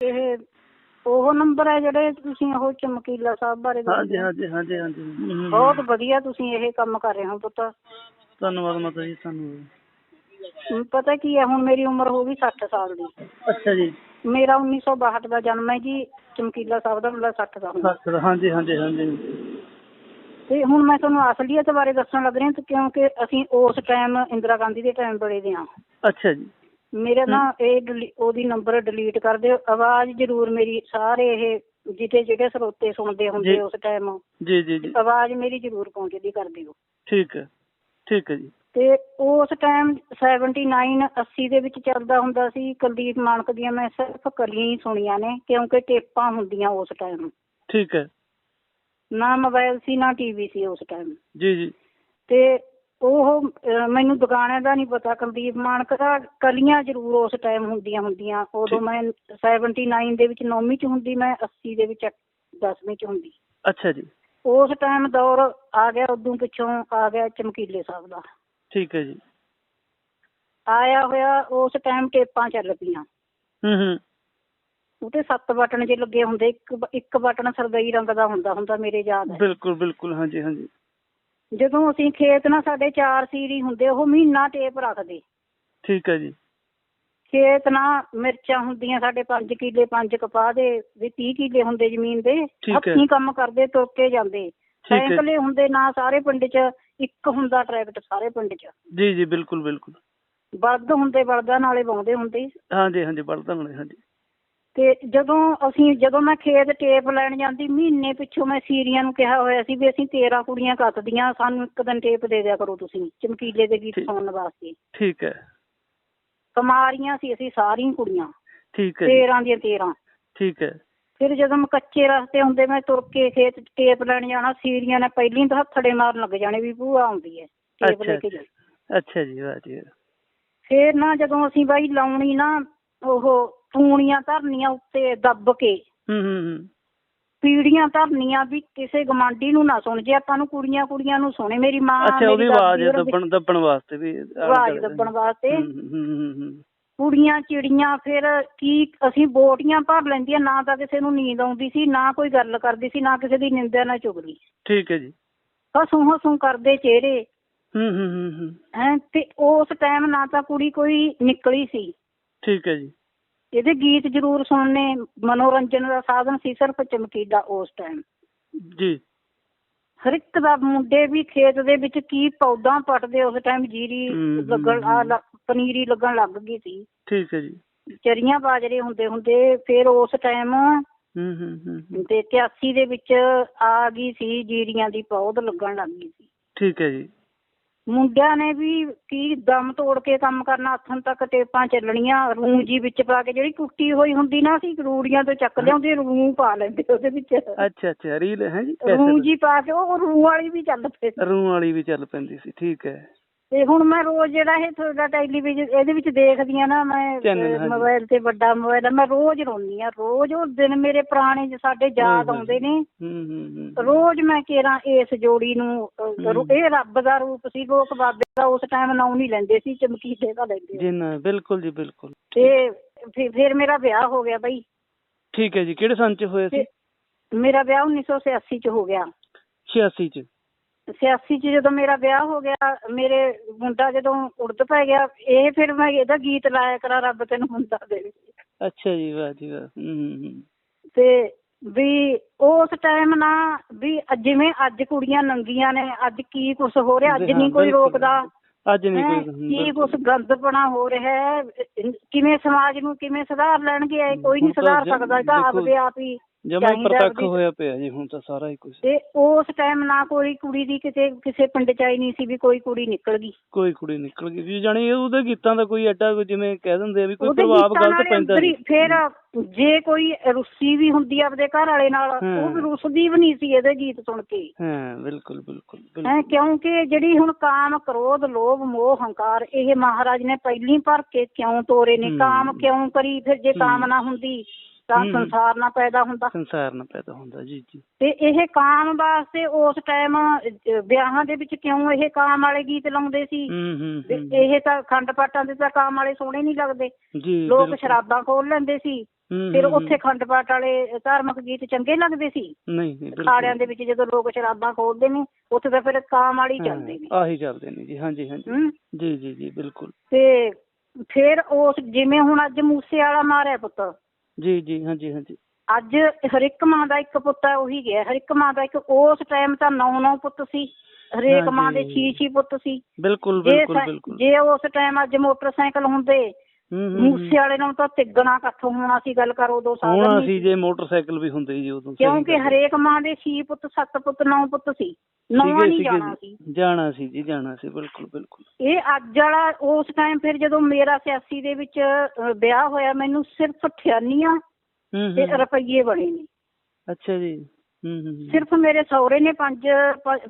ਇਹ ਉਹ ਨੰਬਰ ਹੈ ਜਿਹੜੇ ਤੁਸੀਂ ਉਹ ਚਮਕੀਲਾ ਸਾਹਿਬ ਬਾਰੇ ਹਾਂਜੀ। ਹਾਂਜੀ ਹਾਂਜੀ ਹਾਂਜੀ। ਹਮ, ਹਮ, ਬਹੁਤ ਵਧੀਆ ਤੁਸੀਂ ਇਹ ਕੰਮ ਕਰ ਰਹੇ ਹੋ ਪੁੱਤ। ਧੰਨਵਾਦ ਮਾਤਾ ਜੀ ਧੰਨਵਾਦ। ਹੁਣ ਪਤਾ ਕੀ ਹੈ ਹੁਣ ਮੇਰੀ ਉਮਰ ਹੋ ਗਈ 60 ਸਾਲ ਦੀ। ਅੱਛਾ ਜੀ। ਮੇਰਾ 1962 ਦਾ ਜਨਮ ਹੈ ਜੀ ਚਮਕੀਲਾ ਸਾਹਿਬ ਦਾ ਮਤਲਬ 60 ਦਾ। ਹੁੰਦਾ ਸਤਿ ਹਾਂਜੀ ਹਾਂਜੀ ਹਾਂਜੀ। ਤੇ ਹੁਣ ਮੈਂ ਤੁਹਾਨੂੰ ਅਸਲੀਅਤ ਬਾਰੇ ਦੱਸਣ ਲੱਗ ਰਹੀ ਹਾਂ ਤੇ ਕਿਉਂਕਿ ਅਸੀਂ ਉਸ ਟਾਈਮ ਇੰਦਰਾ ਗਾਂਧੀ ਦੇ ਟਾਈਮ ਬੜੇ ਦੇ ਹਾਂ। ਅੱਛਾ ਜੀ। ਮੇਰਾ ਨਾ ਇਹ ਡਿਲੀ- ਉਹਦੀ ਨੰਬਰ ਡਿਲੀਟ ਕਰ ਦਿਓ। ਆਵਾਜ਼ ਜ਼ਰੂਰ ਮੇਰੀ ਸਾਰੇ ਇਹ ਜਿੱਥੇ ਜਿਹੜੇ ਸਰੋਤੇ ਸੁਣਦੇ ਹੁੰਦੇ ਜੀ। ਉਸ ਟਾਈਮ ਜੀ ਜੀ ਜੀ। ਆਵਾਜ਼ ਮੇਰੀ ਜ਼ਰੂਰ ਪਹੁੰਚਦੀ ਕਰ ਦਿਓ। ਠੀਕ ਹੈ। ਠੀਕ ਹੈ ਜੀ। ਤੇ ਉਸ ਟਾਈਮ 79 80 ਦੇ ਵਿੱਚ ਚੱਲਦਾ ਹੁੰਦਾ ਸੀ। ਕੁਲਦੀਪ ਮਾਨਕ ਦੀਆਂ ਮੈਂ ਸਿਰਫ ਕਲੀਆਂ ਹੀ ਸੁਣੀਆਂ ਨੇ ਕਿਉਂਕਿ ਟੇਪਾਂ ਹੁੰਦੀਆਂ ਉਸ ਟਾਈਮ ਠੀਕ ਹੈ। ਨਾ ਮੋਬਾਈਲ ਸੀ ਨਾ ਟੀਵੀ ਸੀ ਉਸ ਟਾਈਮ ਜੀ ਜੀ। ਤੇ ਉਹ ਮੈਨੂੰ ਦੁਕਾਨਾਂ ਦਾ ਨਹੀਂ ਪਤਾ ਕੁਲਦੀਪ ਮਾਨਕ ਦਾ ਕਲੀਆਂ ਜ਼ਰੂਰ ਉਸ ਟਾਈਮ ਹੁੰਦੀਆਂ ਹੁੰਦੀਆਂ। ਉਦੋਂ। ਮੈਂ 79 ਦੇ ਵਿੱਚ ਨੌਵੀਂ ਚ ਹੁੰਦੀ ਮੈਂ 80 ਦੇ ਵਿੱਚ 10ਵੀਂ ਚ ਹੁੰਦੀ। ਅੱਛਾ ਜੀ। ਉਸ ਟਾਈਮ ਦੌਰ ਆ ਗਿਆ ਉਦੋਂ ਪਿੱਛੋਂ ਆ ਗਿਆ ਚਮਕੀਲੇ ਸਾਹਿਬ ਦਾ। ਠੀਕ ਹੈ ਜੀ। ਆਇਆ ਹੋਇਆ ਉਸ ਟਾਈਮ ਟੇਪਾਂ ਚੱਲ ਪਈਆਂ। ਹੂੰ ਹੂੰ। ਉਹਤੇ ਸੱਤ ਬਟਨ ਜੇ ਲੱਗੇ ਹੁੰਦੇ ਇੱਕ ਇੱਕ ਬਟਨ ਸਰਦਈ ਰੰਗ ਦਾ ਹੁੰਦਾ ਹੁੰਦਾ ਮੇਰੇ ਯਾਦ ਹੈ। ਬਿਲਕੁਲ ਬਿਲਕੁਲ ਹਾਂਜੀ ਹਾਂਜੀ। ਜਦੋਂ ਅਸੀਂ ਖੇਤ ਨਾ ਸਾਡੇ ਚਾਰ ਸੀਰੀ ਹੁੰਦੇ ਉਹ ਮਹੀਨਾ ਟੇਪ ਰੱਖਦੇ। ਠੀਕ ਹੈ ਜੀ। ਖੇਤ ਨਾ ਮਿਰਚਾਂ ਹੁੰਦੀਆਂ ਸਾਡੇ 5 ਕਿੱਲੇ 5 ਕਪਾਹ ਦੇ ਵੀ 30 ਕਿੱਲੇ ਹੁੰਦੇ ਜ਼ਮੀਨ ਦੇ। ਹੱਥੀਂ ਕੰਮ ਕਰਦੇ ਤੁਰ ਕੇ ਜਾਂਦੇ। ਸਾਈਕਲੇ ਹੁੰਦੇ ਨਾ ਸਾਰੇ ਪਿੰਡ 'ਚ ਇੱਕ ਹੁੰਦਾ ਟਰੈਕਟਰ ਸਾਰੇ ਪਿੰਡ 'ਚ। ਜੀ ਜੀ ਬਿਲਕੁਲ ਬਿਲਕੁਲ। ਬਲਦ ਹੁੰਦੇ ਬਲਦਾਂ ਨਾਲੇ ਵਾਉਂਦੇ ਹੁੰਦੇ। ਹਾਂਜੀ ਹਾਂਜੀ ਬੜਦਾ ਨੇ ਹਾਂਜੀ। ਤੇ ਜਦੋਂ ਅਸੀਂ ਜਦੋਂ ਮੈਂ ਖੇਤ ਟੇਪ ਲੈਣ ਜਾਂਦੀ ਮਹੀਨੇ ਪਿੱਛੋਂ ਮੈਂ ਸੀਰੀਆਂ ਨੂੰ ਕਿਹਾ ਹੋਇਆ ਸੀ ਵੀ ਅਸੀਂ 13 ਕੁੜੀਆਂ ਕੱਤਦੀਆਂ ਸਾਨੂੰ ਇੱਕ ਦਿਨ ਟੇਪ ਦੇ ਦਿਆ ਕਰੋ ਤੁਸੀਂ ਚਮਕੀਲੇ ਦੇ ਗੀਤ। ਸੁਣਨ ਵਾਸਤੇ। ਠੀਕ ਹੈ। ਕੁਮਾਰੀਆਂ ਸੀ ਅਸੀਂ ਸਾਰੀਆਂ ਕੁੜੀਆਂ। ਠੀਕ ਹੈ ਜੀ। 13 ਦੀਆਂ 13 ਠੀਕ ਹੈ। ਫਿਰ ਜਦੋਂ ਮੈਂ ਕੱਚੇ ਰਸਤੇ ਹੁੰਦੇ ਮੈਂ ਤੁਰ ਕੇ ਖੇਤ ਟੇਪ ਲੈਣ ਜਾਣਾ ਸੀਰੀਆਂ ਨੇ ਪਹਿਲੀ ਤਾਂ ਹੱਥੜੇ ਮਾਰਨ ਲੱਗ ਜਾਣੇ ਵੀ ਭੂਆ ਆਉਂਦੀ ਹੈ ਟੇਪ ਅੱਛਾ। ਲੈ ਕੇ ਜਾਓ ਅੱਛਾ ਜੀ ਵਾਹ ਜੀ। ਫਿਰ ਨਾ ਜਦੋਂ ਅਸੀਂ ਬਾਈ ਲਾਉਣੀ ਨਾ ਉਹ ਤੂਣੀਆਂ ਧਰਨੀਆਂ ਉੱਤੇ ਦੱਬ ਕੇ। ਹੂੰ ਹੂੰ ਹੂੰ। ਪੀੜੀਆਂ ਧਰਨੀਆਂ ਵੀ ਕਿਸੇ ਗਮਾਂਡੀ ਨੂੰ ਨਾ ਸੁਣ। ਜੇ ਆਪਾਂ ਨੂੰ ਕੁੜੀਆਂ ਕੁੜੀਆਂ ਨੂੰ ਸੁਣੇ ਮੇਰੀ ਮਾਂ ਅੱਛਾ ਉਹਦੀ ਆਵਾਜ਼ ਦੱਬਣ ਦੱਬਣ ਵਾਸਤੇ ਵੀ ਆਵਾਜ਼ ਦੱਬਣ ਵਾਸਤੇ। ਕੁੜੀਆਂ ਚਿੜੀਆਂ ਫਿਰ ਕੀ ਅਸੀਂ ਬੋਟੀਆਂ ਭਰ ਲੈਂਦੀਆਂ ਨਾ ਤਾਂ ਕਿਸੇ ਨੂੰ ਨੀਂਦ ਆਉਂਦੀ ਸੀ ਨਾ ਕੋਈ ਗੱਲ ਕਰਦੀ ਸੀ ਨਾ ਕਿਸੇ ਦੀ ਨਿੰਦਿਆ ਨਾ ਚੁਗਲੀ। ਠੀਕ ਹੈ ਜੀ। ਹਸੂ ਹਸੂ ਕਰਦੇ ਚਿਹਰੇ। ਹੂੰ ਹੂੰ ਹੂੰ ਹੈਂ। ਤੇ ਉਸ ਟਾਈਮ ਨਾ ਤਾਂ ਕੁੜੀ ਕੋਈ ਨਿਕਲੀ ਸੀ। ਠੀਕ ਹੈ ਜੀ। ਇਹਦੇ ਗੀਤ ਜ਼ਰੂਰ ਸੁਣਨੇ ਮਨੋਰੰਜਨ ਦਾ ਸਾਧਨ ਸੀ ਸਿਰਫ ਚਮਕੀਲਾ ਉਸ ਟਾਈਮ ਜੀ। ਹਰ ਇੱਕ ਦਾ ਮੁੰਡੇ ਵੀ ਖੇਤ ਦੇ ਵਿੱਚ ਕੀ ਪੌਦਾ ਪੱਟਦੇ ਉਸ ਟਾਈਮ ਜੀਰੀ ਲੱਗਣ ਆ। ਲ- ਪਨੀਰੀ ਲੱਗਣ ਲੱਗ ਗਈ ਸੀ। ਠੀਕ ਹੈ ਜੀ। ਚਰੀਆਂ ਬਾਜਰੇ ਹੁੰਦੇ ਹੁੰਦੇ ਫਿਰ ਉਸ ਟਾਈਮ ਹੂੰ ਹੂੰ ਹੂੰ ਹੂੰ। ਤੇ 83 ਦੇ ਵਿੱਚ ਆ ਗਈ ਸੀ ਜੀਰੀਆਂ ਦੀ ਪੌਦ ਲੱਗਣ ਲੱਗ ਗਈ ਸੀ। ਠੀਕ ਹੈ ਜੀ। ਮੁੰਡਿਆਂ ਨੇ ਵੀ ਕੀ ਦਮ ਤੋੜ ਕੇ ਕੰਮ ਕਰਨਾ ਹੱਥਾਂ ਤੱਕ ਟੇਪਾਂ ਚੱਲਣੀਆਂ ਰੂੰ ਜੀ ਵਿੱਚ ਪਾ ਕੇ ਜਿਹੜੀ ਟੁੱਟੀ ਹੋਈ ਹੁੰਦੀ ਨਾ ਅਸੀਂ ਰੂੜੀਆਂ ਤੋਂ ਚੱਕ ਲਿਆਉਂਦੇ ਰੂੰ ਪਾ ਲੈਂਦੇ ਉਹਦੇ ਵਿੱਚ। ਅੱਛਾ ਅੱਛਾ ਰੀਲ ਹੈ ਜੀ ਰੂੰ ਜੀ ਪਾ ਕੇ ਉਹ ਰੂੰ ਵਾਲੀ ਵੀ ਚੱਲ ਪਈ। ਰੂਹ ਵਾਲੀ ਵੀ ਚੱਲ ਪੈਂਦੀ ਸੀ ਠੀਕ ਹੈ। ਤੇ ਹੁਣ ਮੈਂ ਰੋਜ਼ ਜਿਹੜਾ ਇਹ ਤੁਹਾਡਾ ਟੈਲੀਵਿਜ਼ਨ ਇਹਦੇ ਵਿੱਚ ਦੇਖਦੀ ਆ ਨਾ ਮੈਂ। ਮੋਬਾਈਲ ਤੇ ਵੱਡਾ ਮੋਬਾਈਲ ਮੈਂ ਰੋਜ਼ ਰੋਂਦੀ ਆ ਰੋਜ਼ ਉਹ ਦਿਨ ਮੇਰੇ ਪੁਰਾਣੇ ਜਿਹੇ ਸਾਡੇ ਯਾਦ ਆਉਂਦੇ ਨੇ। ਰੋਜ਼ ਮੈਂ ਕਿਹਾ ਇਸ ਜੋੜੀ ਨੂੰ। ਇਹ ਰੱਬ ਦਾ ਰੂਪ ਸੀ ਲੋਕ ਬਾਬੇ ਦਾ ਉਸ ਟਾਈਮ ਨਾਂ ਨਹੀਂ ਲੈਂਦੇ ਸੀ ਚਮਕੀਲੇ ਦਾ ਲੈਂਦੇ ਜੀ ਨਾ ਬਿਲਕੁਲ ਜੀ ਬਿਲਕੁਲ। ਤੇ ਫਿਰ- ਮੇਰਾ ਵਿਆਹ ਹੋ ਗਿਆ ਬਈ। ਠੀਕ ਹੈ ਜੀ ਕਿਹੜੇ ਸੰਨ ਚ ਹੋਇਆ ਸੀ? ਮੇਰਾ ਵਿਆਹ 1986 ਚ ਹੋ ਗਿਆ। 86 ਚ। 86 ਚ ਜਦੋਂ ਮੇਰਾ ਵਿਆਹ ਹੋ ਗਿਆ ਮੇਰੇ ਮੁੰਡਾ ਜਦੋਂ ਉੜਦ ਪੈ ਗਿਆ ਇਹ ਫਿਰ ਮੈਂ ਇਹਦਾ ਗੀਤ ਲਾਇਆ ਕਰਾਂ ਰੱਬ ਤੈਨੂੰ ਮੁੰਡਾ ਦੇਵੇ ਅੱਛਾ ਜੀ ਵਾਹ ਜੀ ਵਾਹ। ਹੂੰ ਤੇ ਵੀ ਉਸ ਟਾਈਮ ਨਾ ਵੀ ਅੱਜ- ਜਿਵੇਂ ਅੱਜ ਕੁੜੀਆਂ ਨੰਗੀਆਂ ਨੇ ਅੱਜ ਕੀ ਕੁਝ ਹੋ ਰਿਹਾ ਅੱਜ ਨਹੀਂ ਕੋਈ ਰੋਕਦਾ। ਅੱਜ ਨਹੀਂ ਕੋਈ ਕੀ। ਕੁਝ ਗੰਦਪਣਾ ਹੋ ਰਿਹਾ ਹੈ ਕਿਵੇਂ ਸਮਾਜ ਨੂੰ ਕਿਵੇਂ ਸੁਧਾਰ ਲੈਣਗੇ ਇਹ ਕੋਈ ਨਹੀਂ ਸੁਧਾਰ ਸਕਦਾ ਇਹ ਤਾਂ ਆਪਦੇ ਆਪ ਹੀ। ਜਮਾ ਪ੍ਰਤੱਖ ਹੋਇਆ ਪਿਆ ਜੀ ਹੁਣ ਤਾਂ ਸਾਰਾ ਹੀ ਕੁਝ ਤੇ ਉਸ ਟਾਈਮ ਨਾ ਕੋਈ ਕੁੜੀ ਦੀ ਕਿਸੇ ਕਿਸੇ ਪਿੰਡ ਚ ਆਈ ਨਹੀਂ ਸੀ ਵੀ ਕੋਈ ਕੁੜੀ ਨਿਕਲ ਗਈ। ਕੋਈ ਕੁੜੀ ਨਿਕਲ ਗਈ ਜੀ ਇਹ ਉਹਦੇ ਗੀਤਾਂ ਦਾ ਕੋਈ ਐਡਾ ਜਿਵੇਂ ਕਹਿ ਦਿੰਦੇ ਆ ਵੀ ਕੋਈ ਪ੍ਰਭਾਵ ਗਲਤ ਪੈਂਦਾ ਨਹੀਂ ਫਿਰ ਜੇ ਕੋਈ ਰੁੱਸੀ ਵੀ ਹੁੰਦੀ ਆ ਆਪਦੇ ਘਰ ਵਾਲੇ ਨਾਲ। ਉਹ ਵੀ ਰੁੱਸਦੀ ਵੀ ਨਹੀਂ ਸੀ ਇਹਦੇ ਗੀਤ ਸੁਣ ਕੇ। ਹਾਂ ਬਿਲਕੁਲ ਬਿਲਕੁਲ ਹੈ ਕਿਉਂਕਿ ਜਿਹੜੀ ਹੁਣ ਕਾਮ ਕ੍ਰੋਧ ਲੋਭ ਮੋਹ ਹੰਕਾਰ ਇਹ ਮਹਾਰਾਜ ਨੇ ਪਹਿਲੀ ਭਰ ਕੇ ਕਿਉਂ ਤੋਰੇ ਨੇ। ਕਾਮ ਕਿਉਂ ਕਰੀ? ਫਿਰ ਜੇ ਕਾਮ। ਨਾ ਹੁੰਦੀ ਤਾਂ ਹਮ। ਸੰਸਾਰ ਨਾ ਪੈਦਾ ਹੁੰਦਾ। ਸੰਸਾਰ ਨਾ ਪੈਦਾ ਹੁੰਦਾ ਜੀ ਜੀ। ਤੇ ਇਹ ਕਾਮ ਵਾਸਤੇ ਉਸ ਟਾਈਮ ਵਿਆਹਾਂ ਦੇ ਵਿੱਚ ਕਿਉਂ ਇਹ ਕਾਮ ਵਾਲੇ ਗੀਤ ਲਾਉਂਦੇ ਸੀ? ਹੂੰ ਹੂੰ ਵੀ ਹੂੰ। ਇਹ ਤਾਂ ਖੰਡ ਪਾਟਾਂ ਦੇ ਤਾਂ ਕਾਮ ਵਾਲੇ ਸੋਹਣੇ ਨਹੀਂ ਲੱਗਦੇ। ਜੀ ਲੋਕ ਬਿਲਕੁਲ। ਸ਼ਰਾਬਾਂ ਖੋਲ ਲੈਂਦੇ ਸੀ। ਹੂੰ, ਫਿਰ ਹੂੰ, ਹੂੰ। ਉੱਥੇ ਖੰਡ ਪਾਠ ਵਾਲੇ ਧਾਰਮਿਕ ਗੀਤ ਚੰਗੇ ਲੱਗਦੇ ਸੀ। ਨਹੀਂ ਨਹੀਂ ਬਿਲਕੁਲ। ਖਾੜਿਆਂ ਦੇ ਵਿੱਚ ਜਦੋਂ ਲੋਕ ਸ਼ਰਾਬਾਂ ਖੋਲਦੇ ਨੇ ਉੱਥੇ ਤਾਂ ਫਿਰ ਕਾਮ ਵਾਲੀ ਚੱਲਦੇ ਨੇ। ਹਾਂ, ਆਹੀ ਚੱਲਦੇ ਨੇ ਜੀ ਹਾਂਜੀ ਹਾਂਜੀ। ਹੂੰ। ਜੀ ਜੀ ਜੀ ਬਿਲਕੁਲ। ਤੇ ਫਿਰ ਉਸ ਜਿਵੇਂ ਹੁਣ ਅੱਜ ਮੂਸੇ ਵਾਲਾ ਮਾਰਿਆ ਪੁੱਤ। ਜੀ ਜੀ ਹਾਂਜੀ ਹਾਂਜੀ। ਅੱਜ ਹਰ ਇੱਕ ਮਾਂ ਦਾ ਇੱਕ ਪੁੱਤ ਹੈ ਉਹੀ ਗਿਆ। ਹਰ ਇੱਕ ਮਾਂ ਦਾ ਇੱਕ ਉਸ ਟਾਈਮ ਤਾਂ ਨੌ ਨੌ ਪੁੱਤ ਸੀ। ਹਰੇਕ ਮਾਂ ਦੇ। ਛੀ ਛੀ ਪੁੱਤ ਸੀ। ਬਿਲਕੁਲ ਜੇ ਬਿਲਕੁਲ ਸਾ- ਬਿਲਕੁਲ। ਜੇ ਉਸ ਟਾਈਮ ਅੱਜ ਮੋਟਰਸਾਈਕਲ ਹੁੰਦੇ ਹੂੰ, ਹੂੰ, ਹੂੰ। ਮੂਸੇ ਵਾਲੇ ਨਾਲ ਤਾਂ ਤਿੱਗਣਾ ਇਕੱਠ ਹੋਣਾ ਸੀ ਗੱਲ ਕਰ ਉਦੋਂ ਸਾਧਨ ਹੋਣਾ ਨਹੀਂ ਸੀ ਜੇ ਮੋਟਰਸਾਈਕਲ ਵੀ ਹੁੰਦੇ ਜੀ ਉਦੋਂ ਸਹੀ ਕਿਉਂਕਿ ਗੱਲ ਹੈ। ਹਰੇਕ ਮਾਂ ਦੇ ਛੀ ਪੁੱਤ ਸੱਤ ਪੁੱਤ ਨੌ ਪੁੱਤ ਸੀ। ਨੌਵਾਂ ਨਹੀਂ ਜਾਣਾ। ਸੀ। ਜਾਣਾ ਸੀ ਜੀ ਜਾਣਾ ਸੀ ਬਿਲਕੁਲ ਬਿਲਕੁਲ। ਇਹ ਅੱਜ ਵਾਲਾ ਉਸ ਟਾਈਮ ਫਿਰ ਜਦੋਂ ਮੇਰਾ ਸਿਆਸੀ ਦੇ ਵਿੱਚ ਵਿਆਹ ਹੋਇਆ ਮੈਨੂੰ ਸਿਰਫ ਠਿਆਨੀਆਂ ਹੂੰ ਤੇ ਹੂੰ। ਰੁਪਈਏ ਬਣੇ ਨੇ। ਅੱਛਾ ਜੀ। ਹੂੰ ਹੂੰ ਹੂੰ। ਸਿਰਫ ਮੇਰੇ ਸਹੁਰੇ ਨੇ 5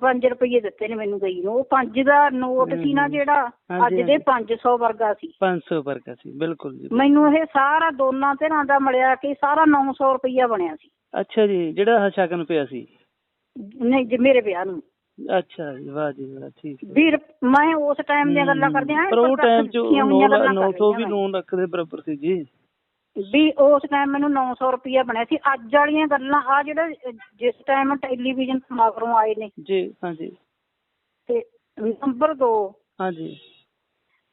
5 ਰੁਪਏ ਦਿੱਤੇ ਨੇ ਮੈਨੂੰ ਗਈ ਨੂੰ। ਉਹ 5 ਦਾ ਨੋਟ ਸੀ ਨਾ ਜਿਹੜਾ ਅੱਜ ਦੇ ਹਾਂਜੀ। 500 ਵਰਗਾ ਸੀ। 500 ਵਰਗਾ ਸੀ ਬਿਲਕੁਲ ਜੀ ਮੈਨੂੰ ਇਹ ਸਾਰਾ ਦੋਨਾਂ ਧਿਰਾਂ ਦਾ ਮਿਲਿਆ ਕਿ ਸਾਰਾ 900 ਰੁਪਈਆ ਬਣਿਆ ਸੀ। ਅੱਛਾ ਜੀ ਜਿਹੜਾ ਆਹ ਸ਼ਗਨ ਪਿਆ ਸੀ। ਨਹੀਂ ਜੀ ਮੇਰੇ ਵਿਆਹ ਨੂੰ। ਅੱਛਾ ਜੀ ਵਾਹ ਜੀ ਵਾਹ ਠੀਕ ਹੈ। ਵੀਰ ਮੈਂ ਉਸ ਟਾਈਮ ਦੀਆਂ ਗੱਲਾਂ ਕਰਦੇ ਆਂ ਪਰ ਉਹ ਟਾਈਮ ਚ 900 ਵੀ ਲੋਨ ਰੱਖਦੇ ਬਰਾਬਰ ਸੀ ਜੀ। ਵੀ ਉਸ ਟਾਈਮ ਮੈਨੂੰ 900 ਰੁਪਈਆ ਬਣਿਆ ਸੀ। ਅੱਜ ਵਾਲੀਆਂ ਗੱਲਾਂ ਆ ਜਿਹੜਾ ਜਿਸ ਟਾਈਮ ਟੈਲੀਵਿਜ਼ਨ ਮਗਰੋਂ ਆਏ ਨੇ ਜੀ ਹਾਂਜੀ। ਤੇ ਨੰਬਰ 2 ਹਾਂਜੀ।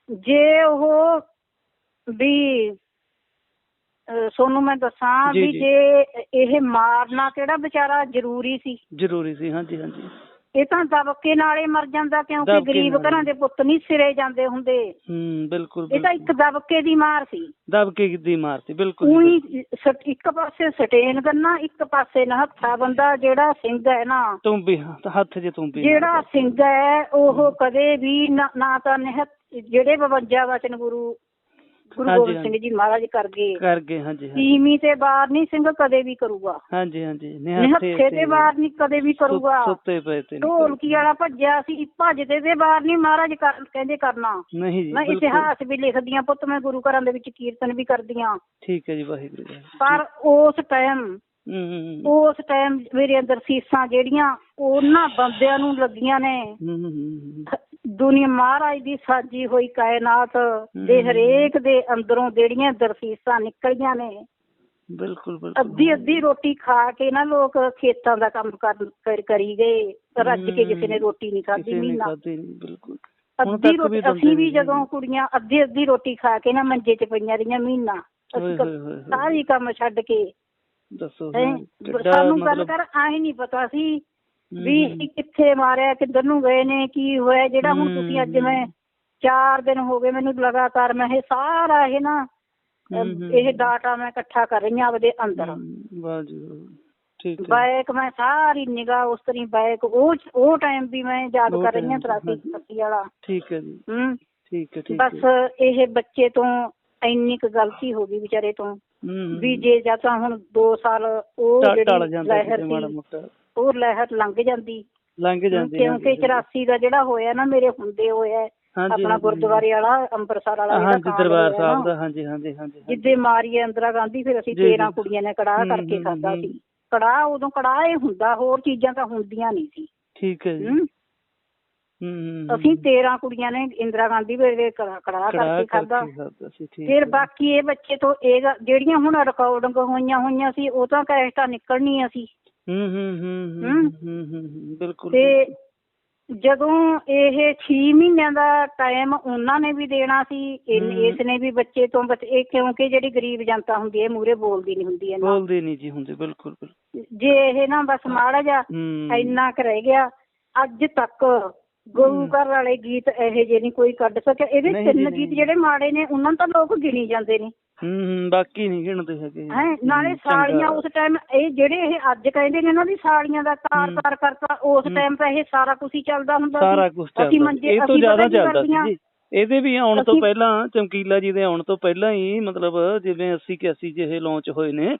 ਜੇ ਉਹ ਵੀ ਸੋਨੂੰ ਮੈਂ ਦੱਸਾਂ ਜੀ, ਵੀ ਜੀ। ਜੇ ਇਹ ਮਾਰਨਾ ਕਿਹੜਾ ਵਿਚਾਰਾ ਜ਼ਰੂਰੀ ਸੀ? ਜ਼ਰੂਰੀ ਸੀ ਹਾਂਜੀ ਹਾਂਜੀ। ਇਹ ਤਾਂ ਦਬਕੇ ਨਾਲੇ ਮਰ ਜਾਂਦਾ ਕਿਉਂਕਿ ਦਬਕੇ ਗਰੀਬ ਨਾਲ। ਘਰਾਂ ਦੇ ਪੁੱਤ ਨਹੀਂ ਸਿਰੇ ਜਾਂਦੇ ਹੁੰਦੇ। ਹੂੰ ਬਿਲਕੁਲ ਇਹ ਤਾਂ ਬਿਲਕੁਲ। ਇੱਕ ਦਬਕੇ ਦੀ ਮਾਰ ਸੀ। ਦਬ ਕੇ ਦੀ ਮਾਰਤੀ ਬਿਲਕੁਲ ਜੀ, ਉਹੀ ਇੱਕ ਪਾਸੇ ਸਟੇਨ ਕਰਨਾ ਇੱਕ ਪਾਸੇ ਨਹੱਥਾ ਬੰਦਾ ਜਿਹੜਾ ਸਿੰਘ ਹੈ ਨਾ। ਤੂੰ ਵੀ ਹੱਥ ਹੱਥ 'ਚ ਤੂੰ ਵੀ ਜਿਹੜਾ ਸਿੰਘ ਹੈ ਉਹ ਕਦੇ ਵੀ ਨਾ ਨਾ ਤਾਂ ਨਿਹਤ ਜਿਹੜੇ 52 ਵਚਨ ਗੁਰੂ ਗੁਰੂ ਗੋਬਿੰਦ ਸਿੰਘ ਜੀ ਮਹਾਰਾਜ ਕਰ ਗਏ। ਕਰ ਗਏ ਹਾਂਜੀ ਹਾਂਜੀ। ਤੀਵੀਂ ਤੇ ਬਾਹਰ ਨਹੀਂ ਸਿੰਘ ਕਦੇ ਵੀ ਕਰੂਗਾ। ਹਾਂਜੀ ਹਾਂਜੀ ਨਿਹੱਥੇ ਤੇ ਬਾਹਰ ਨਹੀਂ ਕਦੇ ਵੀ ਕਰੂਗਾ। ਸੁੱਤੇ ਪਏ ਤੇ ਢੋਲਕੀ ਵਾਲਾ ਭੱਜਿਆ ਸੀ ਭੱਜਦੇ ਤੇ ਬਾਹਰ ਨਹੀਂ ਮਹਾਰਾਜ ਕਰ- ਕਹਿੰਦੇ ਕਰਨਾ। ਨਹੀਂ ਜੀ ਮੈਂ ਇਤਿਹਾਸ ਵੀ ਲਿਖਦੀਆਂ ਪੁੱਤ ਮੈਂ ਗੁਰੂ ਘਰਾਂ ਦੇ ਵਿੱਚ ਕੀਰਤਨ ਵੀ ਕਰਦੀਆਂ ਠੀਕ ਹੈ ਜੀ ਵਾਹਿਗੁਰੂ ਪਰ ਉਸ ਟਾਈਮ ਹੂੰ। ਉਸ ਟਾਈਮ ਮੇਰੇ ਅੰਦਰ ਸੀਸਾਂ ਜਿਹੜੀਆਂ ਉਹਨਾਂ ਬੰਦਿਆਂ ਨੂੰ ਲੱਗੀਆਂ ਨੇ ਹੂੰ ਦੁਨੀਆ ਮਹਾਰਾਜ ਦੀ ਸਾਜੀ ਹੋਈ ਕਾਇਨਾਤ ਦੇ। ਹਰੇਕ ਦੇ ਅੰਦਰੋਂ ਜਿਹੜੀਆਂ ਦਰਸੀਸਾਂ ਨਿਕਲੀਆਂ ਨੇ ਬਿਲਕੁਲ ਬਿਲਕੁਲ ਅੱਧੀ ਅੱਧੀ ਰੋਟੀ ਖਾ ਕੇ ਨਾ ਲੋਕ ਖੇਤਾਂ ਦਾ ਕੰਮ ਕਰ ਕਰ- ਗਏ ਰੱਜ ਕੇ ਕਿਸੇ ਨੇ ਰੋਟੀ ਨਹੀਂ ਖਾਧੀ ਮਹੀਨਾ ਬਿਲਕੁਲ ਅੱਧੀ ਰੋਟੀ ਅਸੀਂ ਵੀ। ਜਦੋਂ ਕੁੜੀਆਂ ਅੱਧੀ ਅੱਧੀ ਰੋਟੀ ਖਾ ਕੇ ਨਾ ਮੰਜੇ 'ਚ ਪਈਆਂ ਰਹੀਆਂ ਮਹੀਨਾ ਅਸੀਂ। ਸਾਰੀ ਕੰਮ ਛੱਡ ਕੇ ਦੱਸੋ ਸਾਨੂੰ ਗੱਲ ਕਰ ਆਈ ਨਹੀਂ ਪਤਾ ਸੀ ਵੀ। ਕਿੱਥੇ ਮਾਰਿਆ ਕਿੱਧਰ ਨੂੰ ਗਏ ਨੇ ਕੀ ਹੋਇਆ ਜਿਹੜਾ ਹੁਣ ਤੁਸੀਂ ਅੱਜ। ਮੈਂ ਚਾਰ ਦਿਨ ਹੋ ਗਏ ਮੈਨੂੰ ਲਗਾਤਾਰ ਮੈਂ ਇਹ ਸਾਰਾ ਇਹ ਨਾ। ਇਹ ਡਾਟਾ ਮੈਂ ਇਕੱਠਾ ਕਰ ਰਹੀ ਹਾਂ ਆਪਦੇ ਅੰਦਰ ਹੂੰ, ਵਾਹ ਜੀ ਵਾਹ। ਠੀਕ ਹੈ ਬਾਈਕ ਮੈਂ ਸਾਰੀ ਨਿਗਾਹ ਉਸ ਤਰੀ ਬਾਈਕ ਉਹ ਉਹ ਟਾਈਮ ਵੀ ਮੈਂ ਯਾਦ ਕਰ ਰਹੀ ਹਾਂ time, 83 ਹਾਂਜੀ। 86 ਵਾਲਾ ਠੀਕ ਹੈ ਜੀ ਹੂੰ ਠੀਕ ਹੈ ਠੀਕ ਬਸ ਹੈ ਇਹ ਬੱਚੇ ਤੋਂ ਇੰਨੀ ਕੁ ਗਲਤੀ ਹੋ ਗਈ ਵਿਚਾਰੇ ਤੋਂ ਵੀ ਜੇ ਜਾਂ ਤਾਂ ਹੁਣ 2 ਸਾਲ ਉਹ ਟਲ- ਜਿਹੜੀ ਜਾਂਦਾ ਲਹਿਰ ਕਿਤੇ ਮਾੜਾ ਸੀ ਮੋਟਾ ਉਹ ਲਹਿਰ ਲੰਘ ਜਾਂਦੀ ਲੰਘ ਜਾਂਦੀ ਕਿਉਂਕਿ ਹਾਂਜੀ, 84 ਦਾ ਜਿਹੜਾ ਹੋਇਆ ਨਾ ਮੇਰੇ ਹੁੰਦੇ ਹੋਇਆ ਹਾਂਜੀ, ਆਪਣਾ ਹਾਂਜੀ। ਗੁਰਦੁਆਰੇ ਵਾਲਾ ਅੰਮ੍ਰਿਤਸਰ ਵਾਲਾ ਜਿਹੜਾ ਹਾਂਜੀ ਕਾਂਡ ਦਰਬਾਰ ਹੋਇਆ ਸਾਹਿਬ ਨਾ, ਦਾ ਹਾਂਜੀ ਹਾਂਜੀ ਹਾਂਜੀ ਹਾਂਜੀ। ਜਿੱਦੇ ਮਾਰੀ ਹੈ ਇੰਦਰਾ ਗਾਂਧੀ ਫਿਰ ਅਸੀਂ ਜੀ, ਜੀ। 13 ਕੁੜੀਆਂ ਨੇ ਕੜਾਹ ਹੂੰ, ਕਰਕੇ ਹੂੰ, ਖਾਦਾ ਹੂੰ। ਸੀ ਕੜਾਹ ਉਦੋਂ ਕੜਾਹ ਹੀ ਹੁੰਦਾ ਹੋਰ ਚੀਜ਼ਾਂ ਤਾਂ ਹੁੰਦੀਆਂ ਨਹੀਂ ਸੀ ਠੀਕ ਹੈ ਜੀ ਹੂੰ। ਹੂੰ, ਹੂੰ ਅਸੀਂ 13 ਕੁੜੀਆਂ ਨੇ ਇੰਦਰਾ ਗਾਂਧੀ ਵੇਲੇ ਕੜਾ- ਕਰਕੇ ਖਾਦਾ ਫਿਰ ਹੈ। ਬਾਕੀ ਇਹ ਬੱਚੇ ਤੋਂ ਇਹ ਜਿਹੜੀਆਂ ਹੁਣ ਰਿਕਾਰਡਿੰਗ ਹੋਈਆਂ ਹੋਈਆਂ ਸੀ ਉਹ ਤਾਂ ਕੈਸਟਾਂ ਨਿਕਲਣੀਆਂ ਸੀ ਹੂੰ ਹੂੰ ਹੂੰ ਹੂੰ ਹੂੰ। ਹੂੰ ਹੂੰ ਹੂੰ, ਬਿਲਕੁਲ ਤੇ ਜਦੋਂ ਇਹ 6 ਮਹੀਨਿਆਂ ਦਾ ਟਾਈਮ ਉਹਨਾਂ ਨੇ ਵੀ ਦੇਣਾ ਸੀ। ਇਸ ਨੇ ਵੀ ਬੱਚੇ ਤੋਂ ਇਹ ਕਿਉਂਕਿ ਜਿਹੜੀ ਗਰੀਬ ਜਨਤਾ ਹੁੰਦੀ ਹੈ ਮੂਰੇ ਬੋਲਦੀ ਨਹੀਂ ਹੁੰਦੀ ਇਹਨਾਂ ਬੋਲਦੇ ਨਹੀਂ ਜੀ ਹੁੰਦੇ ਬਿਲਕੁਲ ਜੇ ਇਹ ਨਾ ਬਸ ਮਾੜਾ ਹੂੰ ਇੰਨਾ ਕੁ ਰਹਿ ਗਿਆ ਅੱਜ ਤੱਕ ਗੁਰੂ ਘਰ ਵਾਲੇ ਗੀਤ ਇਹੋ ਜਿਹੇ ਨਹੀਂ ਕੋਈ ਕੱਢ ਸਕਿਆ ਇਹਦੇ ਨਹੀਂ ਤਿੰਨ ਨਹੀਂ। ਗੀਤ ਜਿਹੜੇ ਮਾੜੇ ਨੇ ਉਹਨਾਂ ਨੂੰ ਤਾਂ ਲੋਕ ਗਿਣੀ ਜਾਂਦੇ ਨੇ ਹੂੰ ਹੂੰ ਬਾਕੀ ਨਹੀਂ ਗਿਣਦੇ ਹੈਗੇ ਹੈ ਨਾਲੇ ਸਾਲੀਆਂ। ਉਸ ਟਾਈਮ ਇਹ ਜਿਹੜੇ ਇਹ ਅੱਜ ਕਹਿੰਦੇ ਨੇ ਉਹਨਾਂ ਦੀ ਸਾਲੀਆਂ ਦਾ ਹੂੰ। ਕਾਰ ਕਰਤਾ ਉਸ। ਟਾਈਮ ਤਾਂ ਇਹ ਸਾਰਾ ਕੁਝ ਹੀ ਚੱਲਦਾ ਹੁੰਦਾ ਸਾਰਾ ਸੀ ਕੁਝ ਅਸੀਂ ਚੱਲਦਾ ਮੰਜੇ ਇਹ ਤੋਂ ਅਸੀਂ ਜ਼ਿਆਦਾ ਪਤਾ ਕੀ ਚੱਲਦਾ ਕਰਦੀਆਂ? ਸੀ ਜੀ ਇਹਦੇ ਵੀ ਆਉਣ ਤੋਂ ਅਸੀਂ- ਪਹਿਲਾਂ ਚਮਕੀਲਾ ਜੀ ਦੇ ਆਉਣ ਤੋਂ ਪਹਿਲਾਂ ਹੀ ਮਤਲਬ ਜਿਵੇਂ 80 81 ਜਿਹੇ ਲਾਂਚ ਹੋਏ ਨੇ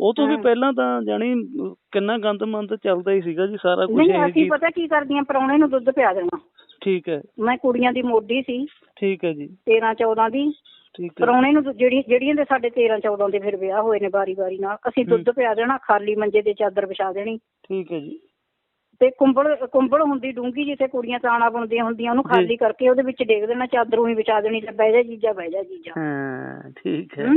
ਉਹ ਤੋਂ ਵੀ। ਪਹਿਲਾਂ ਤਾਂ ਅਹ, ਕਿੰਨਾ ਗੰਦ ਮੰਦ ਚੱਲਦਾ ਹੀ ਸੀਗਾ ਜੀ ਸਾਰਾ ਕੁਝ ਨਹੀਂ ਅਸੀਂ ਪਤਾ ਕੀ ਕਰਦੀਆਂ ਪਰੌਣੇ ਨੂੰ ਦੁੱਧ ਪਿਆ ਦੇਣਾ। ਠੀਕ ਹੈ। ਮੈਂ ਕੁੜੀਆਂ ਦੀ ਮੋਢੀ ਸੀ ਠੀਕ ਹੈ ਜੀ। 13 14 ਦੀ। ਠੀਕ ਹੈ। ਪਰੌਣੇ ਨੂੰ ਜਿਹੜੀ ਜਿਹੜੀਆਂ ਦੇ ਸਾਡੇ 13 14 ਦੇ ਫਿਰ ਵਿਆਹ ਹੋਏ ਨੇ ਬਾਰੀ ਬਾਰੀ ਨਾਲ ਅਸੀਂ ਦੁੱਧ ਪਿਆ ਦੇਣਾ ਖਾਲੀ ਮੰਜੇ ਤੇ ਚਾਦਰ ਵਿਛਾ ਦੇਣੀ। ਠੀਕ ਹੈ ਜੀ। ਤੇ ਕੁੰਬਲ ਕੁੰਬਲ ਹੁੰਦੀ ਡੂੰਗੀ ਜਿੱਥੇ ਕੁੜੀਆਂ ਤਾਣਾ ਬੁਣਦੀਆਂ ਹੁੰਦੀਆਂ ਉਹਨੂੰ ਖਾਲੀ ਕਰਕੇ ਉਹਦੇ ਵਿੱਚ ਡੇਗ ਦੇਣਾ ਚਾਦਰ ਉਹੀ ਵਿਛਾ ਦੇਣੀ ਤੇ ਬਹਿ ਜਾ ਜੀਜਾ ਬਹਿ ਜਾ ਜੀਜਾ। ਹਾਂ ਠੀਕ ਹੈ।